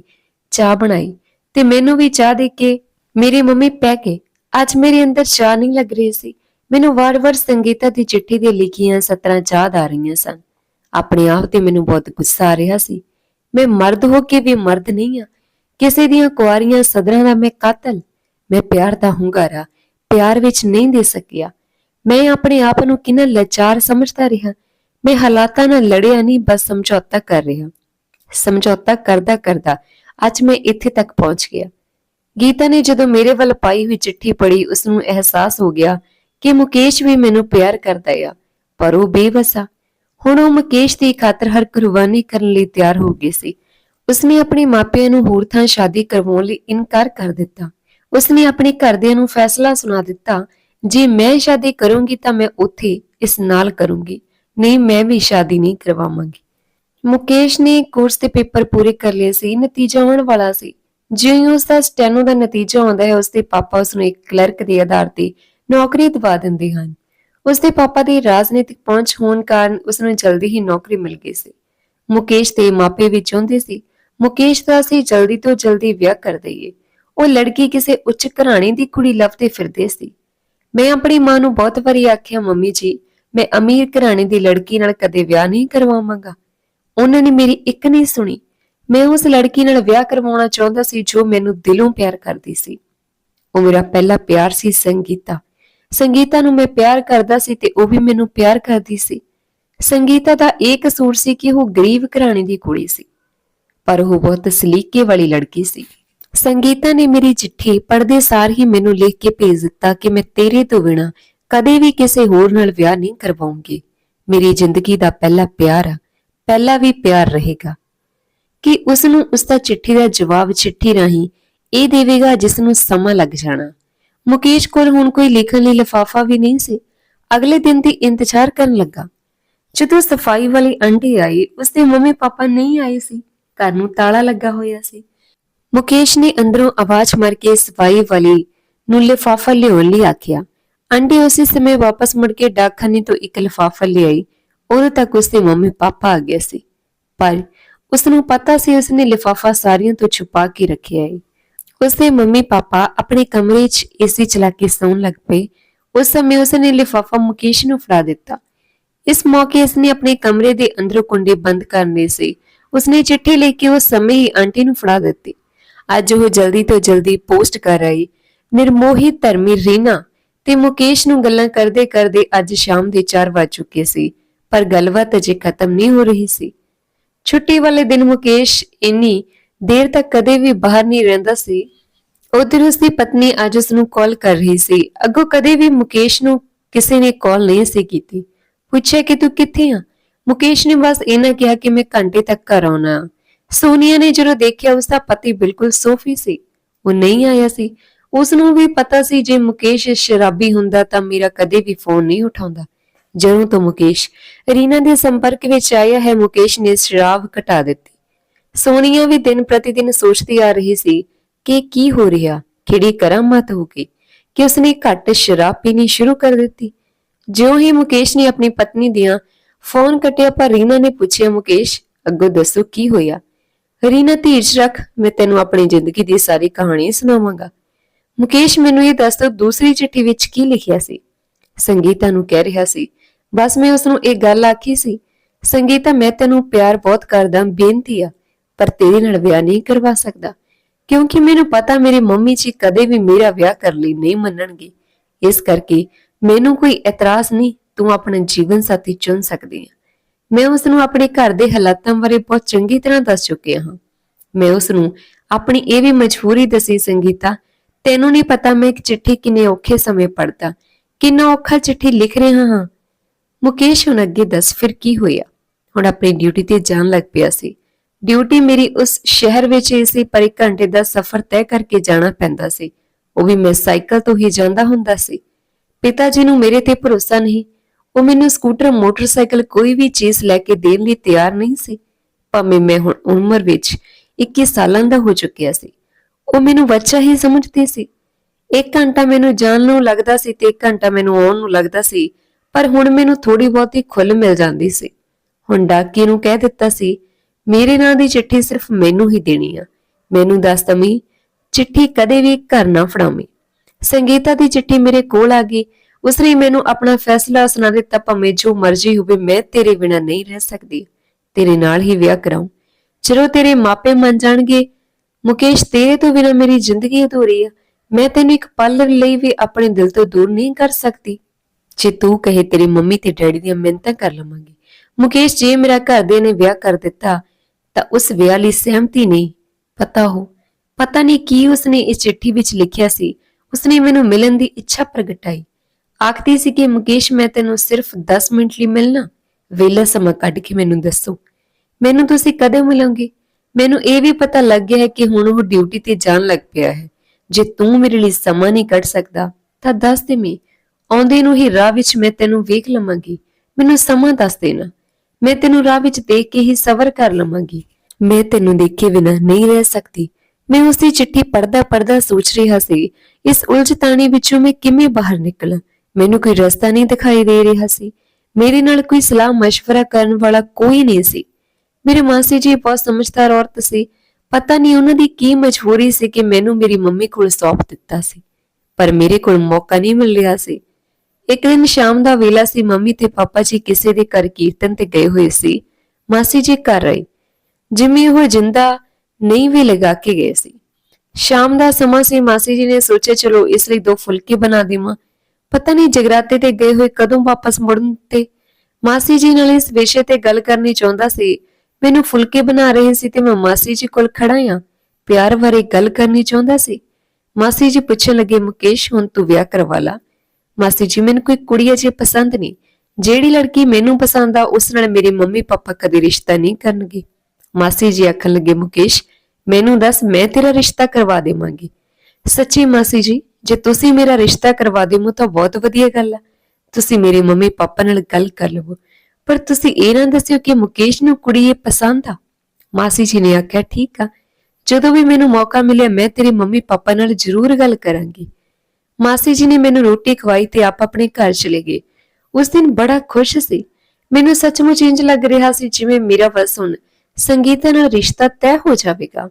ਚਾਹ ਬਣਾਈ, ਤੇ ਮੈਨੂੰ ਵੀ ਚਾਹ ਦੇ ਕੇ ਮੇਰੇ ਮੰਮੀ ਪੈ ਕੇ ਅੱਜ ਮੇਰੇ ਅੰਦਰ ਚਾਹ ਨਹੀਂ ਲੱਗ ਰਹੀ ਸੀ। ਮੈਨੂੰ ਵਾਰ-ਵਾਰ ਸੰਗੀਤਾ ਦੀ ਚਿੱਠੀ ਦੇ ਲਿਖੀਆਂ ਸਤਰਾਂ ਯਾਦ ਆ ਰਹੀਆਂ ਸਨ। ਆਪਣੇ ਆਪ ਤੇ ਮੈਨੂੰ ਬਹੁਤ ਗੁੱਸਾ ਆ ਰਿਹਾ ਸੀ। ਮੈਂ ਮਰਦ ਹੋ ਕੇ ਵੀ ਮਰਦ ਨਹੀਂ ਆ ਕਿਸੇ ਦੀਆਂ ਕੁਆਰੀਆਂ ਸਦਰਾਂ ਦਾ ਮੈਂ ਕਾਤਲ, ਮੈਂ ਪਿਆਰ ਦਾ ਹੁੰਗਾਰਾ ਪਿਆਰ ਵਿੱਚ ਨਹੀਂ ਦੇ ਸਕਿਆ। ਮੈਂ ਆਪਣੇ ਆਪ ਨੂੰ ਕਿੰਨਾ ਲਾਚਾਰ ਸਮਝਦਾ ਰਿਹਾ। ਮੈਂ ਹਾਲਾਤਾਂ ਨਾਲ ਲੜਿਆ ਨਹੀਂ, ਬਸ ਸਮਝੌਤਾ ਕਰ ਰਿਹਾ। ਸਮਝੌਤਾ ਕਰਦਾ ਕਰਦਾ ਅੱਜ ਮੈਂ ਇੱਥੇ ਤੱਕ ਪਹੁੰਚ ਗਿਆ। ਗੀਤਾ ਨੇ ਜਦੋਂ ਮੇਰੇ ਵੱਲ ਪਾਈ ਹੋਈ ਚਿੱਠੀ ਪੜ੍ਹੀ ਉਸ ਨੂੰ ਅਹਿਸਾਸ ਹੋ ਗਿਆ ਕਿ ਮੁਕੇਸ਼ ਵੀ ਮੈਨੂੰ ਪਿਆਰ ਕਰਦਾ ਆ, ਪਰ ਉਹ ਬੇਵਸਾ। ਹੁਣ ਉਹ ਮੁਕੇਸ਼ ਦੀ ਖਾਤਰ ਹਰ ਕੁਰਬਾਨੀ ਕਰਨ ਲਈ ਤਿਆਰ ਹੋ ਗਈ ਸੀ। ਉਸਨੇ ਆਪਣੇ ਮਾਪਿਆਂ ਨੂੰ ਹੋਰ ਥਾਂ ਸ਼ਾਦੀ ਕਰਵਾਉਣ ਲਈ ਇਨਕਾਰ ਕਰ ਦਿੱਤਾ। ਉਸਨੇ ਆਪਣੇ ਘਰਦਿਆਂ ਨੂੰ ਫੈਸਲਾ ਸੁਣਾ ਦਿੱਤਾ, ਜੇ ਮੈਂ ਸ਼ਾਦੀ ਕਰੂੰਗੀ ਤਾਂ ਮੈਂ ਉੱਥੇ ਇਸ ਨਾਲ ਕਰੂੰਗੀ, ਨਹੀਂ ਮੈਂ ਵੀ ਸ਼ਾਦੀ ਨਹੀਂ ਕਰਵਾਵਾਂਗੀ। ਮੁਕੇਸ਼ ਨੇ ਕੋਰਸ ਦੇ ਪੇਪਰ ਪੂਰੇ ਕਰ ਲਏ ਸੀ, ਨਤੀਜਾ ਆਉਣ ਵਾਲਾ ਸੀ। ਜਿਉਂ ਉਸ ਦਾ ਸਟੈਨੋ ਦਾ ਨਤੀਜਾ ਆਉਂਦਾ ਹੈ ਉਸ ਦੇ ਪਾਪਾ ਉਸ ਨੂੰ ਇੱਕ ਕਲਰਕ ਦੇ ਆਧਾਰ ਤੇ ਨੌਕਰੀ ਦਵਾ ਦਿੰਦੇ ਹਨ। ਉਸ ਦੇ ਪਾਪਾ ਦੀ ਰਾਜਨੀਤਿਕ ਪਹੁੰਚ ਹੋਣ ਕਾਰਨ ਉਸ ਨੂੰ ਜਲਦੀ ਹੀ ਨੌਕਰੀ ਮਿਲ ਗਈ ਸੀ। ਮੁਕੇਸ਼ ਦੇ ਮਾਪੇ ਵੀ ਚਾਹੁੰਦੇ ਸੀ, ਮੁਕੇਸ਼ ਦਾ ਅਸੀਂ ਜਲਦੀ ਤੋਂ ਜਲਦੀ ਵਿਆਹ ਕਰ ਦਈਏ। ਉਹ ਲੜਕੀ ਕਿਸੇ ਉੱਚ ਘਰਾਣੇ ਦੀ ਕੁੜੀ ਲੱਭਦੇ ਫਿਰਦੇ ਸੀ। ਮੈਂ ਆਪਣੀ ਮਾਂ ਨੂੰ ਬਹੁਤ ਵਾਰੀ ਆਖਿਆ, ਮੰਮੀ ਜੀ, ਮੈਂ ਅਮੀਰ ਘਰਾਣੇ ਦੀ ਲੜਕੀ ਨਾਲ ਕਦੇ ਵਿਆਹ ਨਹੀਂ ਕਰਵਾਵਾਂਗਾ। ਉਹਨਾਂ ਨੇ ਮੇਰੀ ਇੱਕ ਨਹੀਂ ਸੁਣੀ। ਮੈਂ ਉਸ ਲੜਕੀ ਨਾਲ ਵਿਆਹ ਕਰਵਾਉਣਾ ਚਾਹੁੰਦਾ ਸੀ ਜੋ ਮੈਨੂੰ ਦਿਲੋਂ ਪਿਆਰ ਕਰਦੀ ਸੀ। ਉਹ ਮੇਰਾ ਪਹਿਲਾ ਪਿਆਰ ਸੀ ਸੰਗੀਤਾ। ਸੰਗੀਤਾ ਨੂੰ ਮੈਂ ਪਿਆਰ ਕਰਦਾ ਸੀ ਤੇ ਉਹ ਵੀ ਮੈਨੂੰ ਪਿਆਰ ਕਰਦੀ ਸੀ। ਸੰਗੀਤਾ ਦਾ ਇਹ ਕਸੂਰ ਸੀ ਕਿ ਉਹ ਗਰੀਬ ਘਰਾਣੇ ਦੀ ਕੁੜੀ ਸੀ, ਪਰ ਉਹ ਬਹੁਤ ਸਲੀਕੇ ਵਾਲੀ ਲੜਕੀ ਸੀ। ਸੰਗੀਤਾ ਨੇ ਮੇਰੀ ਚਿੱਠੀ ਪੜ੍ਹਦੇ ਸਾਰ ਹੀ ਮੈਨੂੰ ਲਿਖ ਕੇ ਭੇਜ ਦਿੱਤਾ ਕਿ ਮੈਂ ਤੇਰੇ ਤੋਂ ਬਿਨਾ ਕਦੇ ਵੀ ਕਿਸੇ ਹੋਰ ਨਾਲ ਵਿਆਹ ਨਹੀਂ ਕਰਵਾਉਂਗੀ। ਮੇਰੀ ਜ਼ਿੰਦਗੀ ਦਾ ਪਹਿਲਾ ਪਿਆਰ ਆ, ਪਹਿਲਾ ਵੀ ਪਿਆਰ ਰਹੇਗਾ। ਕਿ ਉਸ ਨੂੰ ਉਸ ਦਾ ਚਿੱਠੀ ਦਾ ਜਵਾਬ ਚਿੱਠੀ ਰਾਹੀਂ ਇਹ ਦੇਵੇਗਾ ਜਿਸ ਨੂੰ ਸਮਾਂ ਲੱਗ ਜਾਣਾ। ਮੁਕੇਸ਼ ਕੋਲ ਹੁਣ ਕੋਈ ਲਿਖਣ ਲਈ ਲਿਫਾਫਾ ਵੀ ਨਹੀਂ ਸੀ। ਅਗਲੇ ਦਿਨ ਦੀ ਇੰਤਜ਼ਾਰ ਕਰਨ ਲੱਗਾ। ਜਦੋਂ ਸਫ਼ਾਈ ਵਾਲੀ ਆਂਟੀ ਆਈ, ਉਸਦੇ ਮੰਮੀ ਪਾਪਾ ਨਹੀਂ ਆਏ ਸੀ। ਘਰ ਨੂੰ ਤਾਲਾ ਲੱਗਾ ਹੋਇਆ ਸੀ। ਮੁਕੇਸ਼ ਨੇ ਅੰਦਰੋਂ ਆਵਾਜ਼ ਮਾਰ ਕੇ ਸਫ਼ਾਈ ਵਾਲੀ ਨੂੰ ਲਿਫਾਫਾ ਲਿਆਉਣ ਲਈ ਆਖਿਆ, ਆਂਟੀ, ਉਸੇ ਸਮੇਂ ਵਾਪਸ ਮੁੜ ਕੇ ਡਾਕਖਾਨੇ ਤੋਂ ਇੱਕ ਲਿਫਾਫਾ ਲਿਆਈ ਉਦੋਂ ਤੱਕ ਉਸਦੇ ਮੰਮੀ ਪਾਪਾ ਆ ਗਏ ਸੀ। ਪਰ ਉਸ ਨੂੰ ਪਤਾ ਸੀ ਉਸਨੇ ਲਿਫਾਫਾ ਸਾਰਿਆਂ ਤੋਂ ਛੁਪਾ ਕੇ ਰੱਖਿਆ ਹੈ ਉਸਦੇ ਮੰਮੀ ਪਾਪਾ ਆਪਣੇ ਕਮਰੇ 'ਚ ਏਸੀ ਚਲਾ ਕੇ ਸੌਣ ਲੱਗ ਪਏ। ਉਸ ਸਮੇਂ ਉਸਨੇ ਲਿਫਾਫਾ ਮੁਕੇਸ਼ ਨੂੰ ਫੜਾ ਦਿੱਤਾ। ਇਸ ਮੌਕੇ ਉਸਨੇ ਆਪਣੇ ਕਮਰੇ ਦੇ ਅੰਦਰੋਂ ਕੁੰਡੇ ਬੰਦ ਕਰਨੇ ਸੀ। ਉਸਨੇ ਚਿੱਠੀ ਲੈ ਕੇ ਉਸ ਸਮੇਂ ਹੀ ਆਂਟੀ ਨੂੰ ਫੜਾ ਦਿੱਤੀ। ਅੱਜ ਉਹ ਜਲਦੀ ਤੋਂ ਜਲਦੀ ਪੋਸਟ ਕਰ ਰਹੀ ਨਿਰਮੋਹੀ ਧਰਮੀ ਰੀਨਾ ਤੇ ਮੁਕੇਸ਼ ਨੂੰ ਗੱਲਾਂ ਕਰਦੇ ਕਰਦੇ ਅੱਜ ਸ਼ਾਮ ਦੇ 4 ਵੱਜ ਚੁੱਕੇ ਸੀ, ਪਰ ਗੱਲਬਾਤ ਅਜੇ ਖਤਮ ਨਹੀਂ ਹੋ ਰਹੀ ਸੀ। ਛੁੱਟੀ ਵਾਲੇ ਦਿਨ ਮੁਕੇਸ਼ ਇੰਨੀ ਦੇਰ ਤੱਕ ਕਦੇ ਵੀ ਬਾਹਰ ਨਹੀਂ ਰਹਿੰਦਾ ਸੀ। ਉਧਰ ਉਸਦੀ ਪਤਨੀ ਅੱਜ ਉਸ ਨੂੰ ਕਾਲ ਕਰ ਰਹੀ ਸੀ। ਅੱਗੋਂ ਕਦੇ ਵੀ ਮੁਕੇਸ਼ ਨੂੰ ਕਿਸੇ ਨੇ ਕਾਲ ਨਹੀਂ ਸੀ ਕੀਤੀ। ਪੁੱਛਿਆ ਕਿ ਤੂੰ ਕਿੱਥੇ ਆ? ਮੁਕੇਸ਼ ਨੇ ਬਸ ਇਹਨਾਂ ਕਿਹਾ ਕਿ ਮੈਂ ਘੰਟੇ ਤੱਕ ਘਰ ਆਉਣਾ। ਸੋਨੀਆ ਨੇ ਜਦੋਂ ਦੇਖਿਆ ਉਸ ਦਾ ਪਤੀ ਬਿਲਕੁਲ ਸੋਫੀ ਸੀ, ਉਹ ਨਹੀਂ ਆਇਆ ਸੀ ਉਸ ਨੂੰ ਵੀ ਪਤਾ ਸੀ ਜੇ ਮੁਕੇਸ਼ ਸ਼ਰਾਬੀ ਹੁੰਦਾ ਤਾਂ ਮੇਰਾ ਕਦੇ ਵੀ ਫੋਨ ਨਹੀਂ ਉਠਾਉਂਦਾ। ਜਦੋਂ ਤੋਂ ਮੁਕੇਸ਼ ਰੀਨਾ ਦੇ ਸੰਪਰਕ ਵਿੱਚ ਆਇਆ ਹੈ, ਮੁਕੇਸ਼ ਨੇ ਸ਼ਰਾਬ ਘਟਾ ਦਿੱਤੀ। ਸੋਨੀਆ ਵੀ ਦਿਨ ਪ੍ਰਤੀ ਦਿਨ ਸੋਚਦੀ ਆ ਰਹੀ ਸੀ ਕਿ ਕੀ ਹੋ ਰਿਹਾ, ਕਿਹੜੀ ਕਰਾਮਾਤ ਹੋ ਗਈ, ਕਿ ਉਸਨੇ ਘੱਟ ਸ਼ਰਾਬ ਪੀਣੀ ਸ਼ੁਰੂ ਕਰ ਦਿੱਤੀ। ਜਿਉਂ ਹੀ ਮੁਕੇਸ਼ ਨੇ ਆਪਣੀ ਪਤਨੀ ਦੀਆਂ ਫੋਨ ਕੱਟਿਆ ਪਰ ਰੀਨਾ ਨੇ ਪੁੱਛਿਆ, ਮੁਕੇਸ਼, ਅੱਗੋਂ ਦੱਸੋ ਕੀ ਹੋਇਆ? ਰੀਨਾ ਧੀਰਜ ਰੱਖ, ਮੈਂ ਤੈਨੂੰ ਆਪਣੀ ਜ਼ਿੰਦਗੀ ਦੀ ਸਾਰੀ ਕਹਾਣੀ ਸੁਣਾਵਾਂਗਾ। ਮੁਕੇਸ਼, ਮੈਨੂੰ ਇਹ ਦੱਸ ਦੋ, ਦੂਸਰੀ ਚਿੱਠੀ ਵਿੱਚ ਕੀ ਲਿਖਿਆ ਸੀ? ਸੰਗੀਤਾ ਨੂੰ ਕਹਿ ਰਿਹਾ ਸੀ, ਬਸ ਮੈਂ ਉਸ ਨੂੰ ਇਹ ਗੱਲ ਆਖੀ ਸੀ, ਸੰਗੀਤਾ, ਮੈਂ ਤੈਨੂੰ ਪਿਆਰ ਬਹੁਤ ਕਰਦਾ, ਬੇਨਤੀ ਆ, ਪਰ ਤੇਰੇ ਨਾਲ ਵਿਆਹ ਨਹੀਂ ਕਰਵਾ ਸਕਦਾ। ਕਿਉਂਕਿ ਮੈਨੂੰ ਪਤਾ ਮੇਰੇ ਮੰਮੀ ਜੀ ਕਦੇ ਵੀ ਮੇਰਾ ਵਿਆਹ ਕਰਨ ਲਈ ਨਹੀਂ ਮੰਨਣਗੇ। ਇਸ ਕਰਕੇ ਮੈਨੂੰ ਕੋਈ ਇਤਰਾਜ਼ ਨਹੀਂ, ਤੂੰ ਆਪਣਾ ਜੀਵਨ ਸਾਥੀ ਚੁਣ ਸਕਦੀ ਹੈ ਮੈਂ ਉਸ ਨੂੰ ਆਪਣੇ ਘਰ ਦੇ ਹਾਲਾਤਾਂ ਬਾਰੇ ਬਹੁਤ ਚੰਗੀ ਤਰ੍ਹਾਂ ਦੱਸ ਚੁੱਕਿਆ ਹਾਂ। ਮੈਂ ਉਸ ਨੂੰ ਆਪਣੀ ਇਹ ਵੀ ਮਜਬੂਰੀ ਦੱਸੀ, ਸੰਗੀਤਾ, ਤੈਨੂੰ ਨਹੀਂ ਪਤਾ ਮੈਂ ਇੱਕ ਚਿੱਠੀ ਕਿੰਨੇ ਔਖੇ ਸਮੇਂ ਪੜਦਾ ਕਿੰਨਾ ਔਖਾ ਚਿੱਠੀ ਲਿਖ ਰਿਹਾ ਹਾਂ। ਮੁਕੇਸ਼ ਹੁਣ ਅੱਗੇ ਦੱਸ, ਫਿਰ ਕੀ ਹੋਇਆ? ਹੁਣ ਆਪਣੀ ਡਿਊਟੀ ਤੇ ਜਾਣ ਲੱਗ ਪਿਆ ਸੀ। ਡਿਊਟੀ ਮੇਰੀ ਉਸ ਸ਼ਹਿਰ ਵਿੱਚ ਹੀ ਸੀ, ਪਰ ਇੱਕ ਘੰਟੇ ਦਾ ਸਫ਼ਰ ਤੈਅ ਕਰਕੇ ਜਾਣਾ ਪੈਂਦਾ ਸੀ। ਉਹ ਵੀ ਮੈਂ ਸਾਈਕਲ ਤੋਂ ਹੀ ਜਾਂਦਾ ਹੁੰਦਾ ਸੀ। ਪਿਤਾ ਜੀ ਨੂੰ ਮੇਰੇ ਤੇ ਭਰੋਸਾ ਨਹੀਂ ਉਹ ਮੈਨੂੰ ਸਕੂਟਰ, ਮੋਟਰਸਾਈਕਲ ਕੋਈ ਵੀ ਚੀਜ਼ ਲੈ ਕੇ ਦੇਣ ਲਈ ਤਿਆਰ ਨਹੀਂ ਸੀ। ਭਾਵੇਂ ਮੈਂ ਹੁਣ ਉਮਰ ਵਿੱਚ 21 ਸਾਲਾਂ ਦਾ ਹੋ ਚੁੱਕਿਆ ਸੀ, ਉਹ ਮੈਨੂੰ ਬੱਚਾ ਹੀ ਸਮਝਦੀ ਸੀ। ਇੱਕ ਘੰਟਾ ਮੈਨੂੰ ਜਾਣ ਨੂੰ ਲੱਗਦਾ ਸੀ ਤੇ ਇੱਕ ਘੰਟਾ ਮੈਨੂੰ ਆਉਣ ਨੂੰ ਲੱਗਦਾ ਸੀ, ਪਰ ਹੁਣ ਮੈਨੂੰ ਥੋੜੀ ਬਹੁਤੀ ਖੁੱਲ ਮਿਲ ਜਾਂਦੀ ਸੀ। ਹੁਣ ਡਾਕੀ ਨੂੰ ਕਹਿ ਦਿੱਤਾ ਸੀ, ਮੇਰੇ ਨਾਂ ਦੀ ਚਿੱਠੀ ਸਿਰਫ ਮੈਨੂੰ ਹੀ ਦੇਣੀ ਆ। ਮੈਨੂੰ ਦੱਸ ਦਮੀ ਚਿੱਠੀ ਕਦੇ ਵੀ ਘਰ ਨਾ ਫੜਾਵੀਂ। ਸੰਗੀਤਾ ਦੀ ਚਿੱਠੀ ਮੇਰੇ ਕੋਲ ਆ ਗਈ ਉਸਨੇ ਮੈਨੂੰ ਆਪਣਾ ਫੈਸਲਾ ਸੁਣਾ ਦਿੱਤਾ, ਭਾਵੇਂ ਜੋ ਮਰਜ਼ੀ ਹੋਵੇ, ਮੈਂ ਤੇਰੇ ਬਿਨਾਂ ਨਹੀਂ ਰਹਿ ਸਕਦੀ। ਤੇਰੇ ਨਾਲ ਹੀ ਵਿਆਹ ਕਰਾਉਂ ਜਦੋਂ ਤੇਰੇ ਮਾਪੇ ਮੰਨ ਜਾਣਗੇ, ਮੁਕੇਸ਼ ਤੇਰੇ ਤੋਂ ਬਿਨਾਂ ਮੇਰੀ ਜ਼ਿੰਦਗੀ ਅਧੂਰੀ ਆ। ਮੈਂ ਤੈਨੂੰ ਇੱਕ ਪਲ ਲਈ ਵੀ ਆਪਣੇ ਦਿਲ ਤੋਂ ਦੂਰ ਨਹੀਂ ਕਰ ਸਕਦੀ। ਜੇ ਤੂੰ ਕਹੇ ਤੇਰੀ ਮੰਮੀ ਤੇ ਡੈਡੀ ਦੀਆਂ ਮਿੰਨਤਾਂ ਕਰ ਲਵਾਂਗੀ, ਮੁਕੇਸ਼ ਜੇ ਮੇਰਾ ਘਰ ਦੇ ਨੇ ਵਿਆਹ ਕਰ ਦਿੱਤਾ, ਤਾਂ ਉਸ ਵਿਆਹ ਲਈ ਸਹਿਮਤੀ ਨਹੀਂ। ਪਤਾ ਹੋ, ਪਤਾ ਨਹੀਂ ਕੀ ਉਸਨੇ ਇਸ ਚਿੱਠੀ ਵਿੱਚ ਲਿਖਿਆ ਸੀ। ਉਸਨੇ ਮੈਨੂੰ ਮਿਲਣ ਦੀ ਇੱਛਾ ਪ੍ਰਗਟਾਈ। ਆਖਦੀ ਸੀ ਕਿ ਮੁਕੇਸ਼, ਮੈਂ ਤੈਨੂੰ ਸਿਰਫ 10 ਮਿੰਟ ਲਈ ਮਿਲਣਾ ਵੇਲਾ ਸਮਾਂ ਕੱਢ ਕੇ ਮੈਨੂੰ ਦੱਸੋ। ਮੈਨੂੰ ਤੁਸੀਂ ਕਦੇ ਮਿਲੋਗੇ? ਮੈਨੂੰ ਇਹ ਵੀ ਪਤਾ ਲੱਗ ਗਿਆ ਹੈ ਕਿ ਹੁਣ ਉਹ ਡਿਊਟੀ ਤੇ ਜਾਣ ਲੱਗ ਪਿਆ ਹੈ। ਜੇ ਤੂੰ ਮੇਰੇ ਲਈ ਸਮਾਂ ਨਹੀਂ ਕੱਢ ਸਕਦਾ, ਤਾਂ ਦੱਸ ਦੇ ਮੈਂ, ਆਉਂਦੇ ਨੂੰ ਹੀ ਰਾਹ ਵਿੱਚ ਮੈਂ ਤੈਨੂੰ ਵੇਖ ਲਵਾਂਗੀ। ਮੈਨੂੰ ਸਮਾਂ ਦੱਸ ਦੇਣਾ। ਮੈਂ ਤੈਨੂੰ ਰਾਹ ਵਿੱਚ ਦੇਖ ਕੇ ਹੀ ਸਬਰ ਕਰ ਲਵਾਂਗੀ। ਮੈਂ ਤੈਨੂੰ ਦੇਖੇ ਬਿਨਾਂ ਨਹੀਂ ਰਹਿ ਸਕਦੀ। ਮੈਂ ਉਸ ਚਿੱਠੀ ਪੜਦਾ ਪੜਦਾ ਸੋਚ ਰਿਹਾ ਸੀ, ਇਸ ਉਲਝਤਾਣੀ ਵਿੱਚੋਂ ਮੈਂ ਕਿਵੇਂ ਬਾਹਰ ਨਿਕਲਾਂ? ਮੈਨੂੰ ਕੋਈ ਰਸਤਾ ਨਹੀਂ ਦਿਖਾਈ ਦੇ ਰਿਹਾ ਸੀ। ਮੇਰੇ ਨਾਲ ਕੋਈ ਸਲਾਹ مشਵਰਾ ਕਰਨ ਵਾਲਾ ਕੋਈ ਨਹੀਂ ਸੀ। ਮੇਰੇ ਮਾਸੀ ਜੀ ਬਹੁਤ ਸਮਝਦਾਰ ਔਰਤ ਸੀ। ਪਤਾ ਨਹੀਂ ਉਹਨਾਂ ਦੀ ਕੀ ਮਜਬੂਰੀ ਸੀ ਕਿ ਮੈਨੂੰ ਮੇਰੀ ਮੰਮੀ ਕੋਲ ਸੌਂਪ ਦਿੱਤਾ ਸੀ। ਪਰ ਮੇਰੇ ਕੋਲ ਮੌਕਾ ਨਹੀਂ ਮਿਲ ਰਿਹਾ ਸੀ। ਇੱਕ ਦਿਨ ਸ਼ਾਮ ਦਾ ਵੇਲਾ ਸੀ, ਮੰਮੀ ਤੇ ਪਾਪਾ ਜੀ ਕਿਸੇ ਦੇ ਘਰ ਕੀਰਤਨ ਤੇ ਗਏ ਹੋਏ ਸੀ। ਮਾਸੀ ਜੀ ਕਰ ਰਹੀ ਜਿਵੇਂ ਉਹ ਜਿੰਦਾ ਨਹੀਂ ਵੀ ਲਗਾ ਕੇ ਗਏ ਸੀ। ਸ਼ਾਮ ਦਾ ਸਮਾਂ ਸੀ, ਮਾਸੀ ਜੀ ਨੇ ਸੋਚਿਆ, ਚਲੋ, ਇਸ ਲਈ ਦੋ ਫੁਲਕੇ ਬਣਾ ਦੇਵਾਂ। ਪਤਾ ਨਹੀਂ ਜਗਰਾਤੇ ਤੇ ਗਏ ਹੋਏ ਕਦੋਂ ਵਾਪਸ ਮੁੜਨ ਤੇ। ਮਾਸੀ ਜੀ ਨਾਲ ਇਸ ਵਿਸ਼ੇ ਤੇ ਗੱਲ ਕਰਨੀ ਚਾਹੁੰਦਾ ਸੀ। ਮੈਨੂੰ ਫੁਲਕੇ ਬਣਾ ਰਹੇ ਸੀ ਤੇ ਮੈਂ ਮਾਸੀ ਜੀ ਕੋਲ ਖੜਾ ਆ ਪਿਆਰ ਬਾਰੇ ਗੱਲ ਕਰਨੀ ਚਾਹੁੰਦਾ ਸੀ। ਮਾਸੀ ਜੀ ਪੁੱਛਣ ਲੱਗੇ, ਮੁਕੇਸ਼, ਹੁਣ ਤੂੰ ਵਿਆਹ ਕਰਵਾ ਲਾ। ਮਾਸੀ ਜੀ, ਮੈਨੂੰ ਕੋਈ ਕੁੜੀ ਅਜੇ ਪਸੰਦ ਨਹੀਂ। ਜਿਹੜੀ ਲੜਕੀ ਮੈਨੂੰ ਪਸੰਦ ਆ, ਉਸ ਨਾਲ ਮੇਰੇ ਮੰਮੀ ਪਾਪਾ ਕਦੇ ਰਿਸ਼ਤਾ ਨਹੀਂ ਕਰਨਗੇ। ਮਾਸੀ ਜੀ ਆਖਣ ਲੱਗੇ, ਮੁਕੇਸ਼, ਮੈਨੂੰ ਦੱਸ, ਮੈਂ ਤੇਰਾ ਰਿਸ਼ਤਾ ਕਰਵਾ ਦੇਵਾਂਗੀ। ਸੱਚੀ ਮਾਸੀ ਜੀ ਜੇ ਤੁਸੀਂ ਮੇਰਾ ਰਿਸ਼ਤਾ ਕਰਵਾ ਦੇਵੋ ਤਾਂ ਬਹੁਤ ਵਧੀਆ ਗੱਲ ਆ। ਤੁਸੀਂ ਮੇਰੇ ਮੰਮੀ ਪਾਪਾ ਨਾਲ ਗੱਲ ਕਰ ਲਵੋ। ਪਰ ਤੁਸੀਂ ਇਹ ਨਾ ਦੱਸਿਓ ਕਿ ਮੁਕੇਸ਼ ਨੂੰ ਕੁੜੀ ਇਹ ਪਸੰਦ ਆ। ਮਾਸੀ ਜੀ ਨੇ ਆਖਿਆ, ਠੀਕ ਆ। ਜਦੋਂ ਵੀ ਮੈਨੂੰ ਮੌਕਾ ਮਿਲਿਆ, ਮੈਂ ਤੇਰੇ ਮੰਮੀ ਪਾਪਾ ਨਾਲ ਜ਼ਰੂਰ ਗੱਲ ਕਰਾਂਗੀ। ਮਾਸੀ ਜੀ ਨੇ ਮੈਨੂੰ ਰੋਟੀ ਖਵਾਈ ਤੇ ਆਪ ਆਪਣੇ ਘਰ ਚਲੇ ਗਏ। ਉਸ ਦਿਨ ਬੜਾ ਖੁਸ਼ ਸੀ। ਮੈਨੂੰ ਸੱਚਮੁੱਚ ਇੰਜ ਲੱਗ ਰਿਹਾ ਸੀ ਜਿਵੇਂ ਮੇਰਾ ਬਸ ਹੁਣ ਸੰਗੀਤਾ ਨਾਲ ਰਿਸ਼ਤਾ ਤੈਅ ਹੋ ਜਾਵੇਗਾ।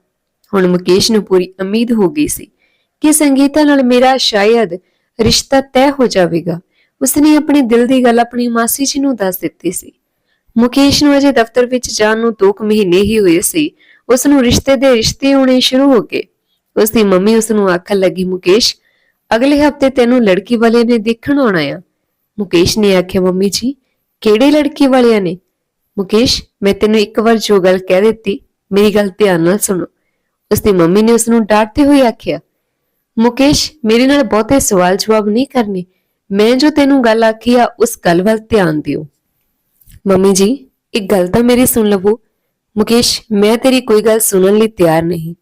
ਹੁਣ ਮੁਕੇਸ਼ ਨੂੰ ਪੂਰੀ ਉਮੀਦ ਹੋ ਗਈ ਸੀ। ਕਿ ਸੰਗੀਤਾ ਨਾਲ ਮੇਰਾ ਸ਼ਾਇਦ ਰਿਸ਼ਤਾ ਤੈਅ ਹੋ ਜਾਵੇਗਾ। ਉਸਨੇ ਆਪਣੇ ਦਿਲ ਦੀ ਗੱਲ ਆਪਣੀ ਮਾਸੀ ਜੀ ਨੂੰ ਦੱਸ ਦਿੱਤੀ ਸੀ। ਮੁਕੇਸ਼ ਨੂੰ ਅਜੇ ਦਫ਼ਤਰ ਵਿੱਚ ਜਾਣ ਨੂੰ 2 ਮਹੀਨੇ ਹੀ ਹੋਏ ਸੀ। ਉਸ ਨੂੰ ਰਿਸ਼ਤੇ ਦੇ ਰਿਸ਼ਤੇ ਹੋਣੇ ਸ਼ੁਰੂ ਹੋ ਗਏ। ਉਸ ਦੀ ਮੰਮੀ ਉਸ ਨੂੰ ਆਖਣ ਲੱਗੀ, ਮੁਕੇਸ਼, ਅਗਲੇ ਹਫ਼ਤੇ ਤੈਨੂੰ ਲੜਕੀ ਵਾਲੇ ਨੇ ਦੇਖਣ ਆਉਣਾ ਆ। ਮੁਕੇਸ਼ ਨੇ ਆਖਿਆ, ਮੰਮੀ ਜੀ, ਕਿਹੜੇ ਲੜਕੀ ਵਾਲਿਆਂ ਨੇ? ਮੁਕੇਸ਼, ਮੈਂ ਤੈਨੂੰ ਇੱਕ ਵਾਰ ਜੋ ਗੱਲ ਕਹਿ ਦਿੱਤੀ, ਮੇਰੀ ਗੱਲ ਧਿਆਨ ਨਾਲ ਸੁਣੋ। ਉਸ ਦੀ ਮੰਮੀ ਨੇ ਉਸ ਨੂੰ ਡਾਂਟਦੇ ਹੋਏ ਆਖਿਆ ਮੁਕੇਸ਼, ਮੇਰੇ ਨਾਲ ਬਹੁਤੇ ਸਵਾਲ ਜਵਾਬ ਨਹੀਂ ਕਰਨੇ। ਮੈਂ ਜੋ ਤੈਨੂੰ ਗੱਲ ਆਖੀ ਆ, ਉਸ ਗੱਲ ਵੱਲ ਧਿਆਨ ਦਿਓ। ਮੰਮੀ ਜੀ, ਇੱਕ ਗੱਲ ਤਾਂ ਮੇਰੀ ਸੁਣ ਲਵੋ। ਮੁਕੇਸ਼, ਮੈਂ ਤੇਰੀ ਕੋਈ ਗੱਲ ਸੁਣਨ ਲਈ ਤਿਆਰ ਨਹੀਂ।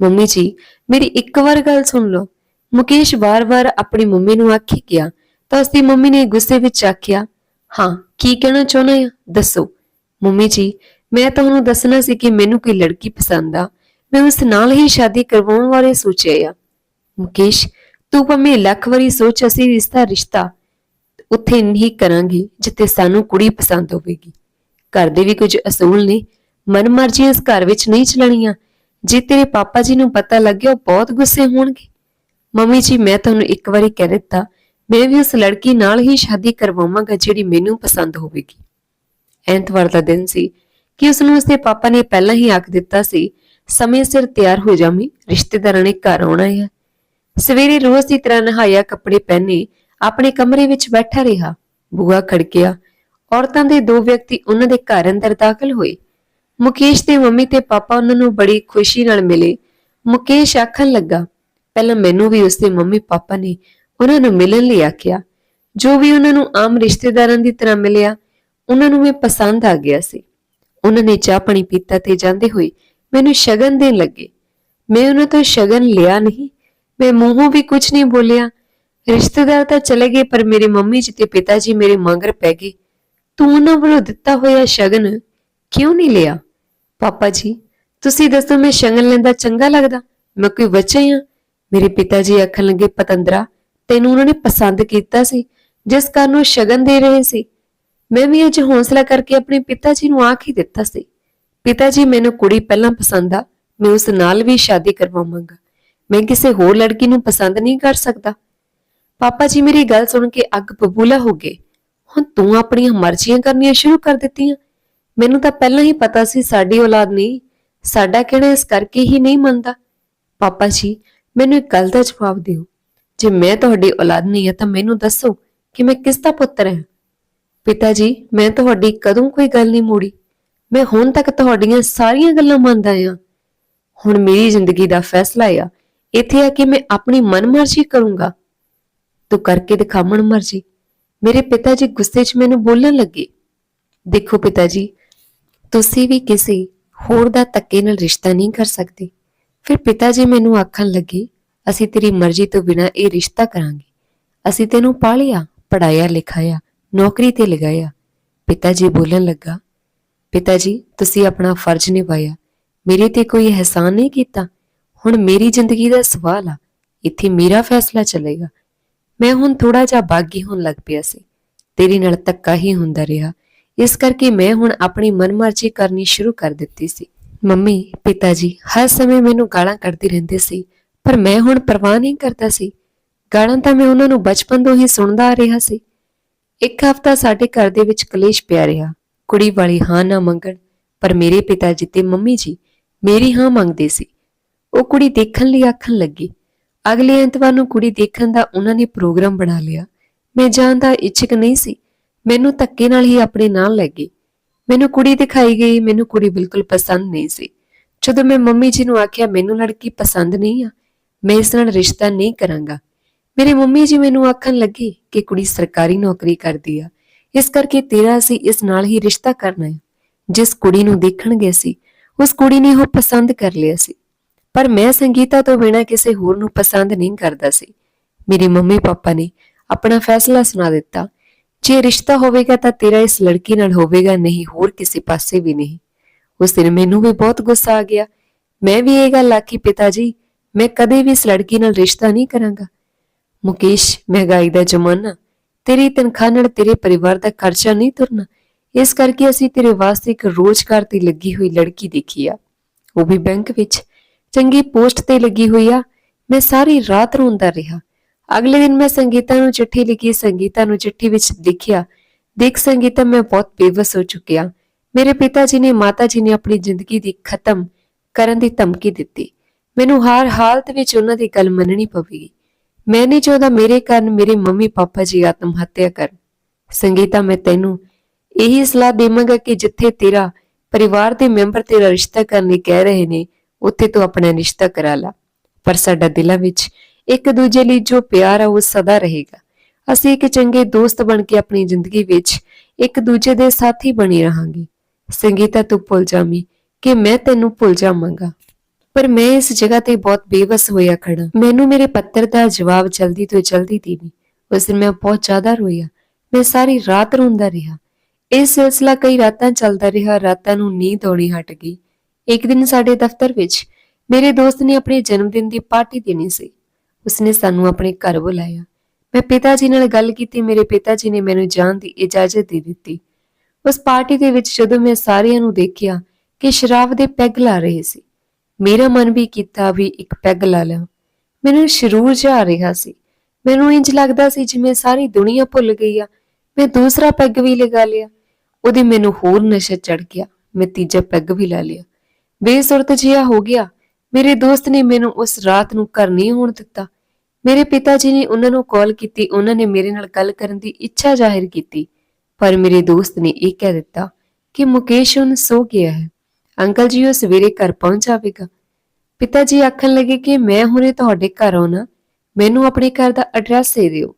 ਮੰਮੀ ਜੀ, ਮੇਰੀ ਇੱਕ ਵਾਰ ਗੱਲ ਸੁਣ ਲਓ। ਮੁਕੇਸ਼ ਵਾਰ-ਵਾਰ ਆਪਣੀ ਮੰਮੀ ਨੂੰ ਆਖੀ ਗਿਆ, ਤਾਂ ਉਸਦੀ ਮੰਮੀ ਨੇ ਗੁੱਸੇ ਵਿੱਚ ਆਖਿਆ, ਹਾਂ, ਕੀ ਕਹਿਣਾ ਚਾਹੁੰਦਾ ਆ? ਦੱਸੋ। ਮੰਮੀ ਜੀ, ਮੈਂ ਤੁਹਾਨੂੰ ਦੱਸਣਾ ਸੀ ਕਿ ਮੈਨੂੰ ਕੋਈ ਲੜਕੀ ਪਸੰਦ ਆ। ਮੈਂ ਉਸ ਨਾਲ ਹੀ ਸ਼ਾਦੀ ਕਰਵਾਉਣ ਬਾਰੇ ਸੋਚਿਆ ਆ। ਮੁਕੇਸ਼, ਤੂੰ ਭਾਵੇਂ ਲੱਖ ਵਾਰੀ ਸੋਚ ਅਸੀਂ ਰਿਸ਼ਤਾ ਰਿਸ਼ਤਾ ਉੱਥੇ ਨਹੀਂ ਕਰਾਂਗੇ, ਜਿੱਥੇ ਸਾਨੂੰ ਕੁੜੀ ਪਸੰਦ ਹੋਵੇਗੀ। ਘਰ ਦੇ ਵੀ ਕੁਝ ਅਸੂਲ ਨੇ, ਮਨਮਰਜ਼ੀਆਂ ਇਸ ਘਰ ਵਿੱਚ ਨਹੀਂ ਚਲਣੀਆਂ। ਜੇ ਤੇਰੇ ਪਾਪਾ ਜੀ ਨੂੰ ਪਤਾ ਲੱਗਿਆ, ਉਹ ਬਹੁਤ ਗੁੱਸੇ ਹੋਣਗੇ। ਮੰਮੀ ਜੀ, ਮੈਂ ਤੁਹਾਨੂੰ ਇੱਕ ਵਾਰੀ ਕਹਿ ਦਿੱਤਾ, ਮੈਂ ਵੀ ਉਸ ਲੜਕੀ ਨਾਲ ਹੀ ਸ਼ਾਦੀ ਕਰਵਾਵਾਂਗਾ ਜਿਹੜੀ ਮੈਨੂੰ ਪਸੰਦ ਹੋਵੇਗੀ। ਐਤਵਾਰ ਦਾ ਦਿਨ ਸੀ ਕਿ ਉਸ ਨੂੰ ਉਸਦੇ ਪਾਪਾ ਨੇ ਪਹਿਲਾਂ ਹੀ ਆਖ ਦਿੱਤਾ ਸੀ, ਸਮੇਂ ਸਿਰ ਤਿਆਰ ਹੋ ਜਾਵੀਂ, ਰਿਸ਼ਤੇਦਾਰਾਂ ਨੇ ਘਰ ਆਉਣਾ ਹੈ ਸਵੇਰੇ ਰੋਜ਼ ਦੀ ਤਰ੍ਹਾਂ ਨਹਾਇਆ ਕੱਪੜੇ ਪਹਿਨੇ ਆਪਣੇ ਕਮਰੇ ਵਿੱਚ ਬੈਠਾ ਰਿਹਾ। ਬੂਹਾ ਖੜਕਿਆ। ਔਰਤਾਂ ਦੇ ਦੋ ਵਿਅਕਤੀ ਉਹਨਾਂ ਦੇ ਘਰ ਅੰਦਰ ਦਾਖਲ ਹੋਏ। ਮੁਕੇਸ਼ ਦੇ ਮੰਮੀ ਤੇ ਪਾਪਾ ਉਹਨਾਂ ਨੂੰ ਬੜੀ ਖੁਸ਼ੀ ਨਾਲ ਮਿਲੇ। ਮੁਕੇਸ਼ ਆਖਣ ਲੱਗਾ, ਪਹਿਲਾਂ ਮੈਨੂੰ ਵੀ ਉਸਦੇ ਮੰਮੀ ਪਾਪਾ ਨੇ ਉਹਨਾਂ ਨੂੰ ਮਿਲਣ ਲਈ ਆਖਿਆ। ਜੋ ਵੀ ਉਹਨਾਂ ਨੂੰ ਆਮ ਰਿਸ਼ਤੇਦਾਰਾਂ ਦੀ ਤਰ੍ਹਾਂ ਮਿਲਿਆ, ਉਹਨਾਂ ਨੂੰ ਮੈਂ ਪਸੰਦ ਆ ਗਿਆ ਸੀ। ਉਹਨਾਂ ਨੇ ਚਾਹ ਪਾਣੀ ਪੀਤਾ ਤੇ ਜਾਂਦੇ ਹੋਏ ਮੈਨੂੰ ਸ਼ਗਨ ਦੇਣ ਲੱਗੇ। ਮੈਂ ਉਹਨਾਂ ਤੋਂ ਸ਼ਗਨ ਲਿਆ ਨਹੀਂ। ਮੈਂ ਮੂੰਹੋਂ ਵੀ ਕੁਝ ਨਹੀਂ ਬੋਲਿਆ। ਰਿਸ਼ਤੇਦਾਰ ਤਾਂ ਚਲੇ ਗਏ, ਪਰ ਮੇਰੇ ਮੰਮੀ ਜੀ ਤੇ ਪਿਤਾ ਜੀ ਮੇਰੇ ਮੰਗਰ ਪੈ ਗਏ। ਤੂੰ ਉਹਨਾਂ ਵੱਲੋਂ ਦਿੱਤਾ ਹੋਇਆ ਸ਼ਗਨ ਕਿਉਂ ਨਹੀਂ ਲਿਆ? ਪਾਪਾ ਜੀ, ਤੁਸੀਂ ਦੱਸੋ ਮੈਂ ਸ਼ਗਨ ਲੈਂਦਾ ਚੰਗਾ ਲੱਗਦਾ? ਮੈਂ ਕੋਈ ਬੱਚਾ ਹਾਂ ਮੇਰੇ ਪਿਤਾ ਜੀ ਆਖਣ ਲੱਗੇ, ਪਤੰਦਰਾ, ਤੈਨੂੰ ਉਹਨਾਂ ਨੇ ਪਸੰਦ ਕੀਤਾ ਸੀ, ਜਿਸ ਕਾਰਨ ਉਹ ਸ਼ਗਨ ਦੇ ਰਹੇ ਸੀ। ਮੈਂ ਵੀ ਅੱਜ ਹੌਸਲਾ ਕਰਕੇ ਆਪਣੇ ਪਿਤਾ ਜੀ ਨੂੰ ਆਖ ਹੀ ਦਿੱਤਾ ਸੀ। ਪਿਤਾ ਜੀ ਮੈਨੂੰ ਕੁੜੀ ਪਹਿਲਾਂ ਪਸੰਦ ਆ, ਮੈਂ ਉਸ ਨਾਲ ਵੀ ਸ਼ਾਦੀ ਕਰਵਾਵਾਂਗਾ। ਮੈਂ ਕਿਸੇ ਹੋਰ ਲੜਕੀ ਨੂੰ ਪਸੰਦ ਨਹੀਂ ਕਰ ਸਕਦਾ। ਪਾਪਾ ਜੀ ਮੇਰੀ ਗੱਲ ਸੁਣ ਕੇ ਅੱਗ ਬਬੂਲਾ ਹੋ ਗਏ। ਹੁਣ ਤੂੰ ਆਪਣੀਆਂ ਮਰਜ਼ੀਆਂ ਕਰਨੀਆਂ ਸ਼ੁਰੂ ਕਰ ਦਿੱਤੀਆਂ। ਮੈਨੂੰ ਤਾਂ ਪਹਿਲਾਂ ਹੀ ਪਤਾ ਸੀ ਸਾਡੀ ਔਲਾਦ ਨਹੀਂ, ਸਾਡਾ ਕਹਿਣਾ ਇਸ ਕਰਕੇ ਹੀ ਨਹੀਂ ਮੰਨਦਾ। ਪਾਪਾ ਜੀ, ਮੈਨੂੰ ਇੱਕ ਗੱਲ ਦਾ ਜਵਾਬ ਦਿਓ। ਜੇ ਮੈਂ ਤੁਹਾਡੀ ਔਲਾਦ ਨਹੀਂ ਹਾਂ ਤਾਂ ਮੈਨੂੰ ਦੱਸੋ ਕਿ ਮੈਂ ਕਿਸ ਦਾ ਪੁੱਤਰ ਹਾਂ। ਪਿਤਾ ਜੀ, ਮੈਂ ਤੁਹਾਡੀ ਕਦੋਂ ਕੋਈ ਗੱਲ ਨਹੀਂ ਮੋੜੀ। ਮੈਂ ਹੁਣ ਤੱਕ ਤੁਹਾਡੀਆਂ ਸਾਰੀਆਂ ਗੱਲਾਂ ਮੰਨਦਾ ਹਾਂ। ਹੁਣ ਮੇਰੀ ਜ਼ਿੰਦਗੀ ਦਾ ਫੈਸਲਾ ਆ। ਇੱਥੇ ਆ ਕੇ ਮੈਂ ਆਪਣੀ ਮਨਮਰਜ਼ੀ ਕਰੂੰਗਾ। ਤੂੰ ਕਰਕੇ ਦਿਖਾ ਮਨਮਰਜ਼ੀ। ਮੇਰੇ ਪਿਤਾ ਜੀ ਗੁੱਸੇ 'ਚ ਮੈਨੂੰ ਬੋਲਣ ਲੱਗੇ। ਦੇਖੋ ਪਿਤਾ ਜੀ, ਤੁਸੀਂ ਵੀ ਕਿਸੇ ਹੋਰ ਦਾ ਧੱਕੇ ਨਾਲ ਰਿਸ਼ਤਾ ਨਹੀਂ ਕਰ ਸਕਦੇ। ਫਿਰ ਪਿਤਾ ਜੀ ਮੈਨੂੰ ਆਖਣ ਲੱਗੇ, ਅਸੀਂ ਤੇਰੀ ਮਰਜ਼ੀ ਤੋਂ ਬਿਨਾ ਇਹ ਰਿਸ਼ਤਾ ਕਰਾਂਗੇ। ਅਸੀਂ ਤੈਨੂੰ ਪਾਲਿਆ ਪੜਾਇਆ ਲਿਖਾਇਆ, ਨੌਕਰੀ ਤੇ ਲਗਾਇਆ। ਪਿਤਾ ਜੀ ਬੋਲਣ ਲੱਗਾ, ਪਿਤਾ ਜੀ, ਤੁਸੀਂ ਆਪਣਾ ਫਰਜ਼ ਨਿਭਾਇਆ। ਮੇਰੇ ਤੇ ਕੋਈ ਅਹਿਸਾਨ ਨਹੀਂ ਕੀਤਾ। ਹੁਣ ਮੇਰੀ ਜ਼ਿੰਦਗੀ ਦਾ ਸਵਾਲ ਆ। ਇੱਥੇ ਮੇਰਾ ਫੈਸਲਾ ਚੱਲੇਗਾ। ਮੈਂ ਹੁਣ ਥੋੜਾ ਜਿਹਾ ਬਾਗੀ ਹੋਣ ਲੱਗ ਪਿਆ ਸੀ। ਤੇਰੇ ਨਾਲ ਧੱਕਾ ਹੀ ਹੁੰਦਾ ਰਿਹਾ। ਇਸ ਕਰਕੇ ਮੈਂ ਹੁਣ ਆਪਣੀ ਮਨਮਰਜ਼ੀ ਕਰਨੀ ਸ਼ੁਰੂ ਕਰ ਦਿੱਤੀ ਸੀ। ਮੰਮੀ ਪਿਤਾ ਜੀ ਹਰ ਸਮੇਂ ਮੈਨੂੰ ਗਾਲਾਂ ਕੱਢਦੇ ਰਹਿੰਦੇ ਸੀ, ਪਰ ਮੈਂ ਹੁਣ ਪਰਵਾਹ ਨਹੀਂ ਕਰਦਾ ਸੀ। ਗਾਲਾਂ ਤਾਂ ਮੈਂ ਉਹਨਾਂ ਨੂੰ ਬਚਪਨ ਤੋਂ ਹੀ ਸੁਣਦਾ ਆ ਰਿਹਾ ਸੀ। ਇੱਕ ਹਫ਼ਤਾ ਸਾਡੇ ਘਰ ਦੇ ਵਿੱਚ ਕਲੇਸ਼ ਪਿਆ ਰਿਹਾ। ਕੁੜੀ ਵਾਲੀ ਹਾਂ ਨਾ ਮੰਗਣ, ਪਰ ਮੇਰੇ ਪਿਤਾ ਜੀ ਤੇ ਮੰਮੀ ਜੀ ਮੇਰੀ ਹਾਂ ਮੰਗਦੇ ਸੀ। ਉਹ ਕੁੜੀ ਦੇਖਣ ਲਈ ਆਖਣ ਲੱਗੀ। ਅਗਲੇ ਐਤਵਾਰ ਨੂੰ ਕੁੜੀ ਦੇਖਣ ਦਾ ਉਹਨਾਂ ਨੇ ਪ੍ਰੋਗਰਾਮ ਬਣਾ ਲਿਆ। ਮੈਂ ਜਾਣ ਦਾ ਇੱਛਕ ਨਹੀਂ ਸੀ। ਮੈਨੂੰ ਧੱਕੇ ਨਾਲ ਹੀ ਆਪਣੇ ਨਾਲ ਲੈ ਗਈ। ਮੈਨੂੰ ਕੁੜੀ ਦਿਖਾਈ ਗਈ, ਮੈਨੂੰ ਕੁੜੀ ਬਿਲਕੁਲ ਪਸੰਦ ਨਹੀਂ ਸੀ। ਜਦੋਂ ਮੈਂ ਮੰਮੀ ਜੀ ਨੂੰ ਆਖਿਆ, ਮੈਨੂੰ ਲੜਕੀ ਪਸੰਦ ਨਹੀਂ ਆ, ਮੈਂ ਇਸ ਨਾਲ ਰਿਸ਼ਤਾ ਨਹੀਂ ਕਰਾਂਗਾ। ਮੇਰੇ ਮੰਮੀ ਜੀ ਮੈਨੂੰ ਆਖਣ ਲੱਗੇ ਕਿ ਕੁੜੀ ਸਰਕਾਰੀ ਨੌਕਰੀ ਕਰਦੀ ਆ। ਇਸ ਕਰਕੇ ਤੇਰਾ ਅਸੀਂ ਇਸ ਨਾਲ ਹੀ ਰਿਸ਼ਤਾ ਕਰਨਾ ਹੈ ਜਿਸ ਕੁੜੀ ਨੂੰ ਦੇਖਣ ਗਏ ਸੀ, ਉਸ ਕੁੜੀ ਨੇ ਉਹ ਪਸੰਦ ਕਰ ਲਿਆ ਸੀ। ਪਰ ਮੈਂ ਸੰਗੀਤਾ ਤੋਂ ਬਿਨਾਂ ਕਿਸੇ ਹੋਰ ਨੂੰ ਪਸੰਦ ਨਹੀਂ ਕਰਦਾ ਸੀ। ਮੇਰੇ ਮੰਮੀ ਪਾਪਾ ਨੇ ਆਪਣਾ ਫੈਸਲਾ ਸੁਣਾ ਦਿੱਤਾ। ਜੇ ਰਿਸ਼ਤਾ ਹੋਵੇਗਾ ਤਾਂ ਤੇਰਾ ਇਸ ਲੜਕੀ ਨਾਲ ਹੋਵੇਗਾ ਨਹੀਂ, ਹੋਰ ਕਿਸੇ ਪਾਸੇ ਵੀ ਨਹੀਂ। ਉਸ ਦਿਨ ਮੈਨੂੰ ਵੀ ਬਹੁਤ ਗੁੱਸਾ ਆ ਗਿਆ। ਮੈਂ ਵੀ ਇਹ ਗੱਲ ਆਖੀ ਪਿਤਾ ਜੀ ਮੈਂ ਕਦੇ ਵੀ ਇਸ ਲੜਕੀ ਨਾਲ ਰਿਸ਼ਤਾ ਨਹੀਂ ਕਰਾਂਗਾ। ਮੁਕੇਸ਼ ਮਹਿੰਗਾਈ ਦਾ ਜ਼ਮਾਨਾ। ਤੇਰੀ ਤਨਖਾਹ ਨਾਲ ਤੇਰੇ ਪਰਿਵਾਰ ਦਾ ਖਰਚਾ ਨਹੀਂ ਤੁਰਨਾ। ਇਸ ਕਰਕੇ ਅਸੀਂ ਤੇਰੇ ਵਾਸਤੇ ਇੱਕ ਰੋਜ਼ਗਾਰ ਤੇ ਲੱਗੀ ਹੋਈ ਲੜਕੀ ਦੇਖੀ ਆ। ਉਹ ਵੀ ਬੈਂਕ ਵਿੱਚ। ਚੰਗੀ ਪੋਸਟ ਤੇ ਲੱਗੀ ਹੋਈ ਆ। ਮੈਂ ਸਾਰੀ ਰਾਤ ਰੋਂਦਾ ਰਿਹਾ। ਅਗਲੇ ਦਿਨ ਮੈਂ ਸੰਗੀਤਾ ਨੂੰ ਚਿੱਠੀ ਲਿਖੀ, ਸੰਗੀਤਾ ਨੂੰ ਚਿੱਠੀ ਵਿੱਚ ਲਿਖਿਆ। ਦੇਖ ਸੰਗੀਤਾ, ਮੈਂ ਬਹੁਤ ਬੇਵਸ ਹੋ ਚੁੱਕਿਆ। ਮੇਰੇ ਪਿਤਾ ਜੀ ਨੇ, ਮਾਤਾ ਜੀ ਨੇ ਆਪਣੀ ਜ਼ਿੰਦਗੀ ਦੀ ਖਤਮ ਕਰਨ ਦੀ ਧਮਕੀ ਦਿੱਤੀ। ਮੈਨੂੰ ਹਰ ਹਾਲਤ ਵਿੱਚ ਉਹਨਾਂ ਦੀ ਗੱਲ ਮੰਨਣੀ ਪਵੇਗੀ। ਮੈਂ ਨਹੀਂ ਚਾਹੁੰਦਾ ਮੇਰੇ ਕਾਰਨ ਮੇਰੇ ਮੰਮੀ ਪਾਪਾ ਜੀ ਆਤਮ ਹੱਤਿਆ ਕਰਨ। ਸੰਗੀਤਾ, ਮੈਂ ਤੈਨੂੰ ਇਹੀ ਸਲਾਹ ਦੇਵਾਂਗਾ ਕਿ ਜਿੱਥੇ ਤੇਰਾ ਪਰਿਵਾਰ ਦੇ ਮੈਂਬਰ ਤੇਰਾ ਰਿਸ਼ਤਾ ਕਰਨ ਲਈ ਕਹਿ ਰਹੇ ਨੇ ਉੱਥੇ ਤੂੰ ਆਪਣਾ ਰਿਸ਼ਤਾ ਕਰਾ ਲਾ। ਪਰ ਸਾਡਾ ਦਿਲਾਂ ਵਿੱਚ ਇੱਕ ਦੂਜੇ ਲਈ ਜੋ ਪਿਆਰ ਆ, ਉਹ ਸਦਾ ਰਹੇਗਾ। ਅਸੀਂ ਇੱਕ ਚੰਗੇ ਦੋਸਤ ਬਣ ਕੇ ਆਪਣੀ ਜ਼ਿੰਦਗੀ ਵਿੱਚ ਇੱਕ ਦੂਜੇ ਦੇ ਸਾਥੀ ਬਣੇ ਰਹਾਂਗੇ। ਸੰਗੀਤਾ, ਤੂੰ ਭੁੱਲ ਜਾਵੀਂ ਕਿ ਮੈਂ ਤੈਨੂੰ ਭੁੱਲ ਜਾਵਾਂਗਾ। ਪਰ ਮੈਂ ਇਸ ਜਗ੍ਹਾ ਤੇ ਬਹੁਤ ਬੇਵਸ ਹੋਇਆ ਖੜਾ ਮੈਨੂੰ ਮੇਰੇ ਪੱਤਰ ਦਾ ਜਵਾਬ ਜਲਦੀ ਤੋਂ ਜਲਦੀ ਦੇਵੀ। ਉਸ ਦਿਨ ਮੈਂ ਬਹੁਤ ਜ਼ਿਆਦਾ ਰੋਇਆ। ਮੈਂ ਸਾਰੀ ਰਾਤ ਰੋਂਦਾ ਰਿਹਾ। ਇਹ ਸਿਲਸਿਲਾ ਕਈ ਰਾਤਾਂ ਚੱਲਦਾ ਰਿਹਾ। ਰਾਤਾਂ ਨੂੰ ਨੀਂਦ ਆਉਣੀ ਹਟ ਗਈ। ਇੱਕ ਦਿਨ ਸਾਡੇ ਦਫ਼ਤਰ ਵਿੱਚ ਮੇਰੇ ਦੋਸਤ ਨੇ ਆਪਣੇ ਜਨਮ ਦਿਨ ਦੀ ਪਾਰਟੀ ਦੇਣੀ ਸੀ। ਉਸਨੇ ਸਾਨੂੰ ਆਪਣੇ ਘਰ ਬੁਲਾਇਆ। ਮੈਂ ਪਿਤਾ ਜੀ ਨਾਲ ਗੱਲ ਕੀਤੀ, ਮੇਰੇ ਪਿਤਾ ਜੀ ਨੇ ਮੈਨੂੰ ਜਾਣ ਦੀ ਇਜਾਜ਼ਤ ਦੇ ਦਿੱਤੀ। ਉਸ ਪਾਰਟੀ ਦੇ ਵਿੱਚ ਜਦੋਂ ਮੈਂ ਸਾਰਿਆਂ ਨੂੰ ਦੇਖਿਆ ਕਿ ਸ਼ਰਾਬ ਦੇ ਪੈਗ ਲਾ ਰਹੇ ਸੀ, ਮੇਰਾ ਮਨ ਵੀ ਕੀਤਾ ਵੀ ਇੱਕ ਪੈਗ ਲਾ ਲਾਂ। ਮੈਨੂੰ ਸ਼ਰੂਰ ਜਾ ਰਿਹਾ ਸੀ। ਮੈਨੂੰ ਇੰਜ ਲੱਗਦਾ ਸੀ ਜਿਵੇਂ ਸਾਰੀ ਦੁਨੀਆ ਭੁੱਲ ਗਈ ਆ। ਮੈਂ ਦੂਸਰਾ ਪੈਗ ਵੀ ਲਗਾ ਲਿਆ। ਉਹਦੇ ਮੈਨੂੰ ਹੋਰ ਨਸ਼ਾ ਚੜ ਗਿਆ। ਮੈਂ ਤੀਜਾ ਪੈਗ ਵੀ ਲਾ ਲਿਆ। ਬੇਸੁਰਤ ਜਿਹਾ ਹੋ ਗਿਆ। ਮੇਰੇ ਦੋਸਤ ਨੇ ਮੈਨੂੰ ਉਸ ਰਾਤ ਨੂੰ ਘਰ ਨਹੀਂ ਹੋਣ ਦਿੱਤਾ। ਮੇਰੇ ਪਿਤਾ ਜੀ ਨੇ ਉਹਨਾਂ ਨੂੰ ਕਾਲ ਕੀਤੀ, ਉਹਨਾਂ ਨੇ ਮੇਰੇ ਨਾਲ ਗੱਲ ਕਰਨ ਦੀ ਇੱਛਾ ਜ਼ਾਹਿਰ ਕੀਤੀ। ਪਰ ਮੇਰੇ ਦੋਸਤ ਨੇ ਇਹ ਕਹਿ ਦਿੱਤਾ ਕਿ ਮੁਕੇਸ਼ ਹੁਣ ਸੋ ਗਿਆ ਹੈ। ਅੰਕਲ ਜੀ, ਉਹ ਸਵੇਰੇ ਘਰ ਪਹੁੰਚ ਜਾਵੇਗਾ। ਪਿਤਾ ਜੀ ਆਖਣ ਲੱਗੇ ਕਿ ਮੈਂ ਹੁਣੇ ਤੁਹਾਡੇ ਘਰ ਆਉਣਾ। ਮੈਨੂੰ ਆਪਣੇ ਘਰ ਦਾ ਐਡਰੈਸ ਦੇ ਦਿਓ।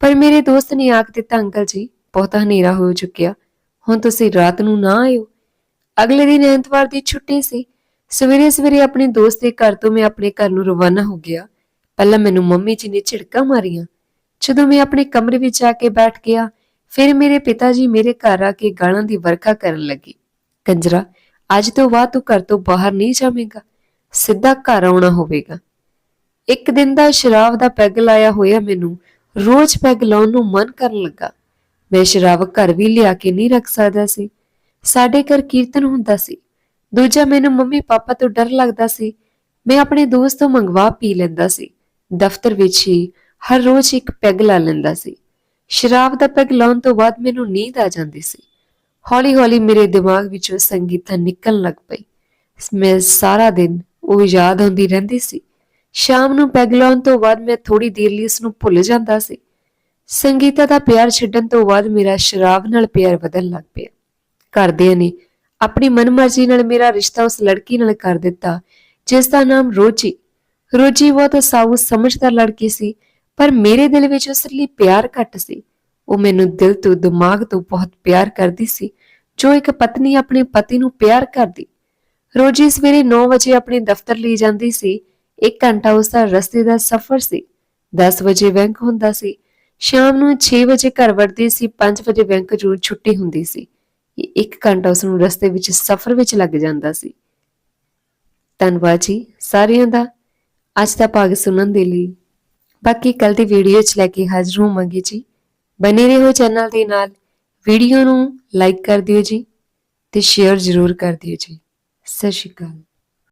ਪਰ ਮੇਰੇ ਦੋਸਤ ਨੇ ਆਖ ਦਿੱਤਾ, ਅੰਕਲ ਜੀ, ਬਹੁਤਾ ਹਨੇਰਾ ਹੋ ਚੁੱਕਿਆ। ਹੁਣ ਤੁਸੀਂ ਰਾਤ ਨੂੰ ਨਾ ਆਇਓ। ਅਗਲੇ ਦਿਨ ਐਤਵਾਰ ਦੀ ਛੁੱਟੀ ਸੀ। ਸਵੇਰੇ ਸਵੇਰੇ ਆਪਣੇ ਦੋਸਤ ਦੇ ਘਰ ਤੋਂ ਮੈਂ ਆਪਣੇ ਘਰ ਨੂੰ ਰਵਾਨਾ ਹੋ ਗਿਆ। ਪਹਿਲਾਂ ਮੈਨੂੰ ਮੰਮੀ ਜੀ ਨੇ ਝਿੜਕਾਂ ਮਾਰੀਆਂ। ਜਦੋਂ ਮੈਂ ਆਪਣੇ ਕਮਰੇ ਵਿੱਚ ਆ ਕੇ ਬੈਠ ਗਿਆ, ਫਿਰ ਮੇਰੇ ਪਿਤਾ ਜੀ ਮੇਰੇ ਘਰ ਆ ਕੇ ਗਾਲਾਂ ਦੀ ਵਰਖਾ ਕਰਨ ਲੱਗੇ। ਕੰਜਰਾ, ਅੱਜ ਤੋਂ ਬਾਅਦ ਤੂੰ ਘਰ ਤੋਂ ਬਾਹਰ ਨਹੀਂ ਜਾਵੇਂਗਾ। ਸਿੱਧਾ ਘਰ ਆਉਣਾ ਹੋਵੇਗਾ ਇੱਕ ਦਿਨ ਦਾ ਸ਼ਰਾਬ ਦਾ ਪੈਗ ਲਾਇਆ ਹੋਇਆ ਮੈਨੂੰ, ਰੋਜ਼ ਪੈਗ ਲਾਉਣ ਨੂੰ ਮਨ ਕਰਨ ਲੱਗਾ। ਮੈਂ ਸ਼ਰਾਬ ਘਰ ਵੀ ਲਿਆ ਕੇ ਨਹੀਂ ਰੱਖ ਸਕਦਾ ਸੀ। ਸਾਡੇ ਘਰ ਕੀਰਤਨ ਹੁੰਦਾ ਸੀ। ਦੂਜਾ ਮੈਨੂੰ ਮੰਮੀ ਪਾਪਾ ਤੋਂ ਡਰ ਲੱਗਦਾ ਸੀ। ਮੈਂ ਆਪਣੇ ਦੋਸਤ ਤੋਂ ਮੰਗਵਾ ਪੀ ਲੈਂਦਾ ਸੀ। ਦਫ਼ਤਰ ਵਿੱਚ ਹੀ ਹਰ ਰੋਜ਼ ਇੱਕ ਪੈਗ ਲਾ ਲੈਂਦਾ ਸੀ। ਸ਼ਰਾਬ ਦਾ ਪੈਗ ਲਾਉਣ ਤੋਂ ਬਾਅਦ ਮੈਨੂੰ ਨੀਂਦ ਆ ਜਾਂਦੀ ਸੀ। ਹੌਲੀ-ਹੌਲੀ ਮੇਰੇ ਦਿਮਾਗ ਵਿੱਚੋਂ ਸੰਗੀਤਾ ਨਿਕਲਣ ਲੱਗ ਪਈ। ਮੈਂ ਸਾਰਾ ਦਿਨ ਉਹ ਯਾਦ ਆਉਂਦੀ ਰਹਿੰਦੀ ਸੀ। ਸ਼ਾਮ ਨੂੰ ਪੈਗ ਲਾਉਣ ਤੋਂ ਬਾਅਦ ਮੈਂ ਥੋੜੀ ਦੇਰ ਲਈ ਉਸ ਨੂੰ ਭੁੱਲ ਜਾਂਦਾ ਸੀ। ਸੰਗੀਤਾ ਦਾ ਪਿਆਰ ਛੱਡਣ ਤੋਂ ਬਾਅਦ ਮੇਰਾ ਸ਼ਰਾਬ ਨਾਲ ਪਿਆਰ ਵਧਣ ਲੱਗ ਪਿਆ। ਘਰਦਿਆਂ ਨੇ ਆਪਣੀ ਮਨਮਰਜ਼ੀ ਨਾਲ ਮੇਰਾ ਰਿਸ਼ਤਾ ਉਸ ਲੜਕੀ ਨਾਲ ਕਰ ਦਿੱਤਾ, ਜਿਸ ਦਾ ਨਾਮ ਰੋਜੀ। ਰੋਜੀ ਬਹੁਤ ਸਾਊ ਸਮਝਦਾਰ ਲੜਕੀ ਸੀ, ਪਰ ਮੇਰੇ ਦਿਲ ਵਿੱਚ ਉਸ ਲਈ ਪਿਆਰ ਘੱਟ ਸੀ। ਉਹ ਮੈਨੂੰ ਦਿਲ ਤੋਂ, ਦਿਮਾਗ ਤੋਂ ਬਹੁਤ ਪਿਆਰ ਕਰਦੀ ਸੀ, ਜੋ ਇੱਕ ਪਤਨੀ ਆਪਣੇ ਪਤੀ ਨੂੰ ਪਿਆਰ ਕਰਦੀ। ਰੋਜੀ ਸਵੇਰੇ 9 ਵਜੇ ਆਪਣੇ ਦਫ਼ਤਰ ਲਈ ਜਾਂਦੀ ਸੀ 1 ਘੰਟਾ ਉਸ ਦਾ ਰਸਤੇ ਦਾ ਸਫ਼ਰ ਸੀ। 10 ਵਜੇ ਬੈਂਕ ਹੁੰਦਾ ਸੀ, ਸ਼ਾਮ ਨੂੰ 6 ਵਜੇ ਘਰ ਵੜਦੀ ਸੀ 5 ਵਜੇ ਬੈਂਕ ਤੋਂ ਛੁੱਟੀ ਹੁੰਦੀ ਸੀ। ਇਹ 1 ਘੰਟਾ ਉਸ ਨੂੰ ਰਸਤੇ ਵਿੱਚ ਸਫ਼ਰ ਵਿੱਚ ਲੱਗ ਜਾਂਦਾ ਸੀ। ਧੰਨਵਾਦ ਜੀ ਸਾਰਿਆਂ ਦਾ। ਅੱਜ ਦਾ ਭਾਗ ਸੁਣਨ ਦੇ ਲਈ। ਬਾਕੀ ਕੱਲ ਦੀ ਵੀਡੀਓ ਚ ਲੈ ਕੇ ਹਾਜ਼ਰ ਹੋਵਾਂਗੇ ਜੀ। ਬਨੇ ਰਹੋ ਚੈਨਲ ਦੇ ਨਾਲ। ਵੀਡੀਓ ਨੂੰ ਲਾਈਕ ਕਰ ਦਿਓ ਜੀ ਤੇ ਸ਼ੇਅਰ ਜ਼ਰੂਰ ਕਰ ਦਿਓ ਜੀ। ਸਤਿ ਸ਼੍ਰੀ ਅਕਾਲ।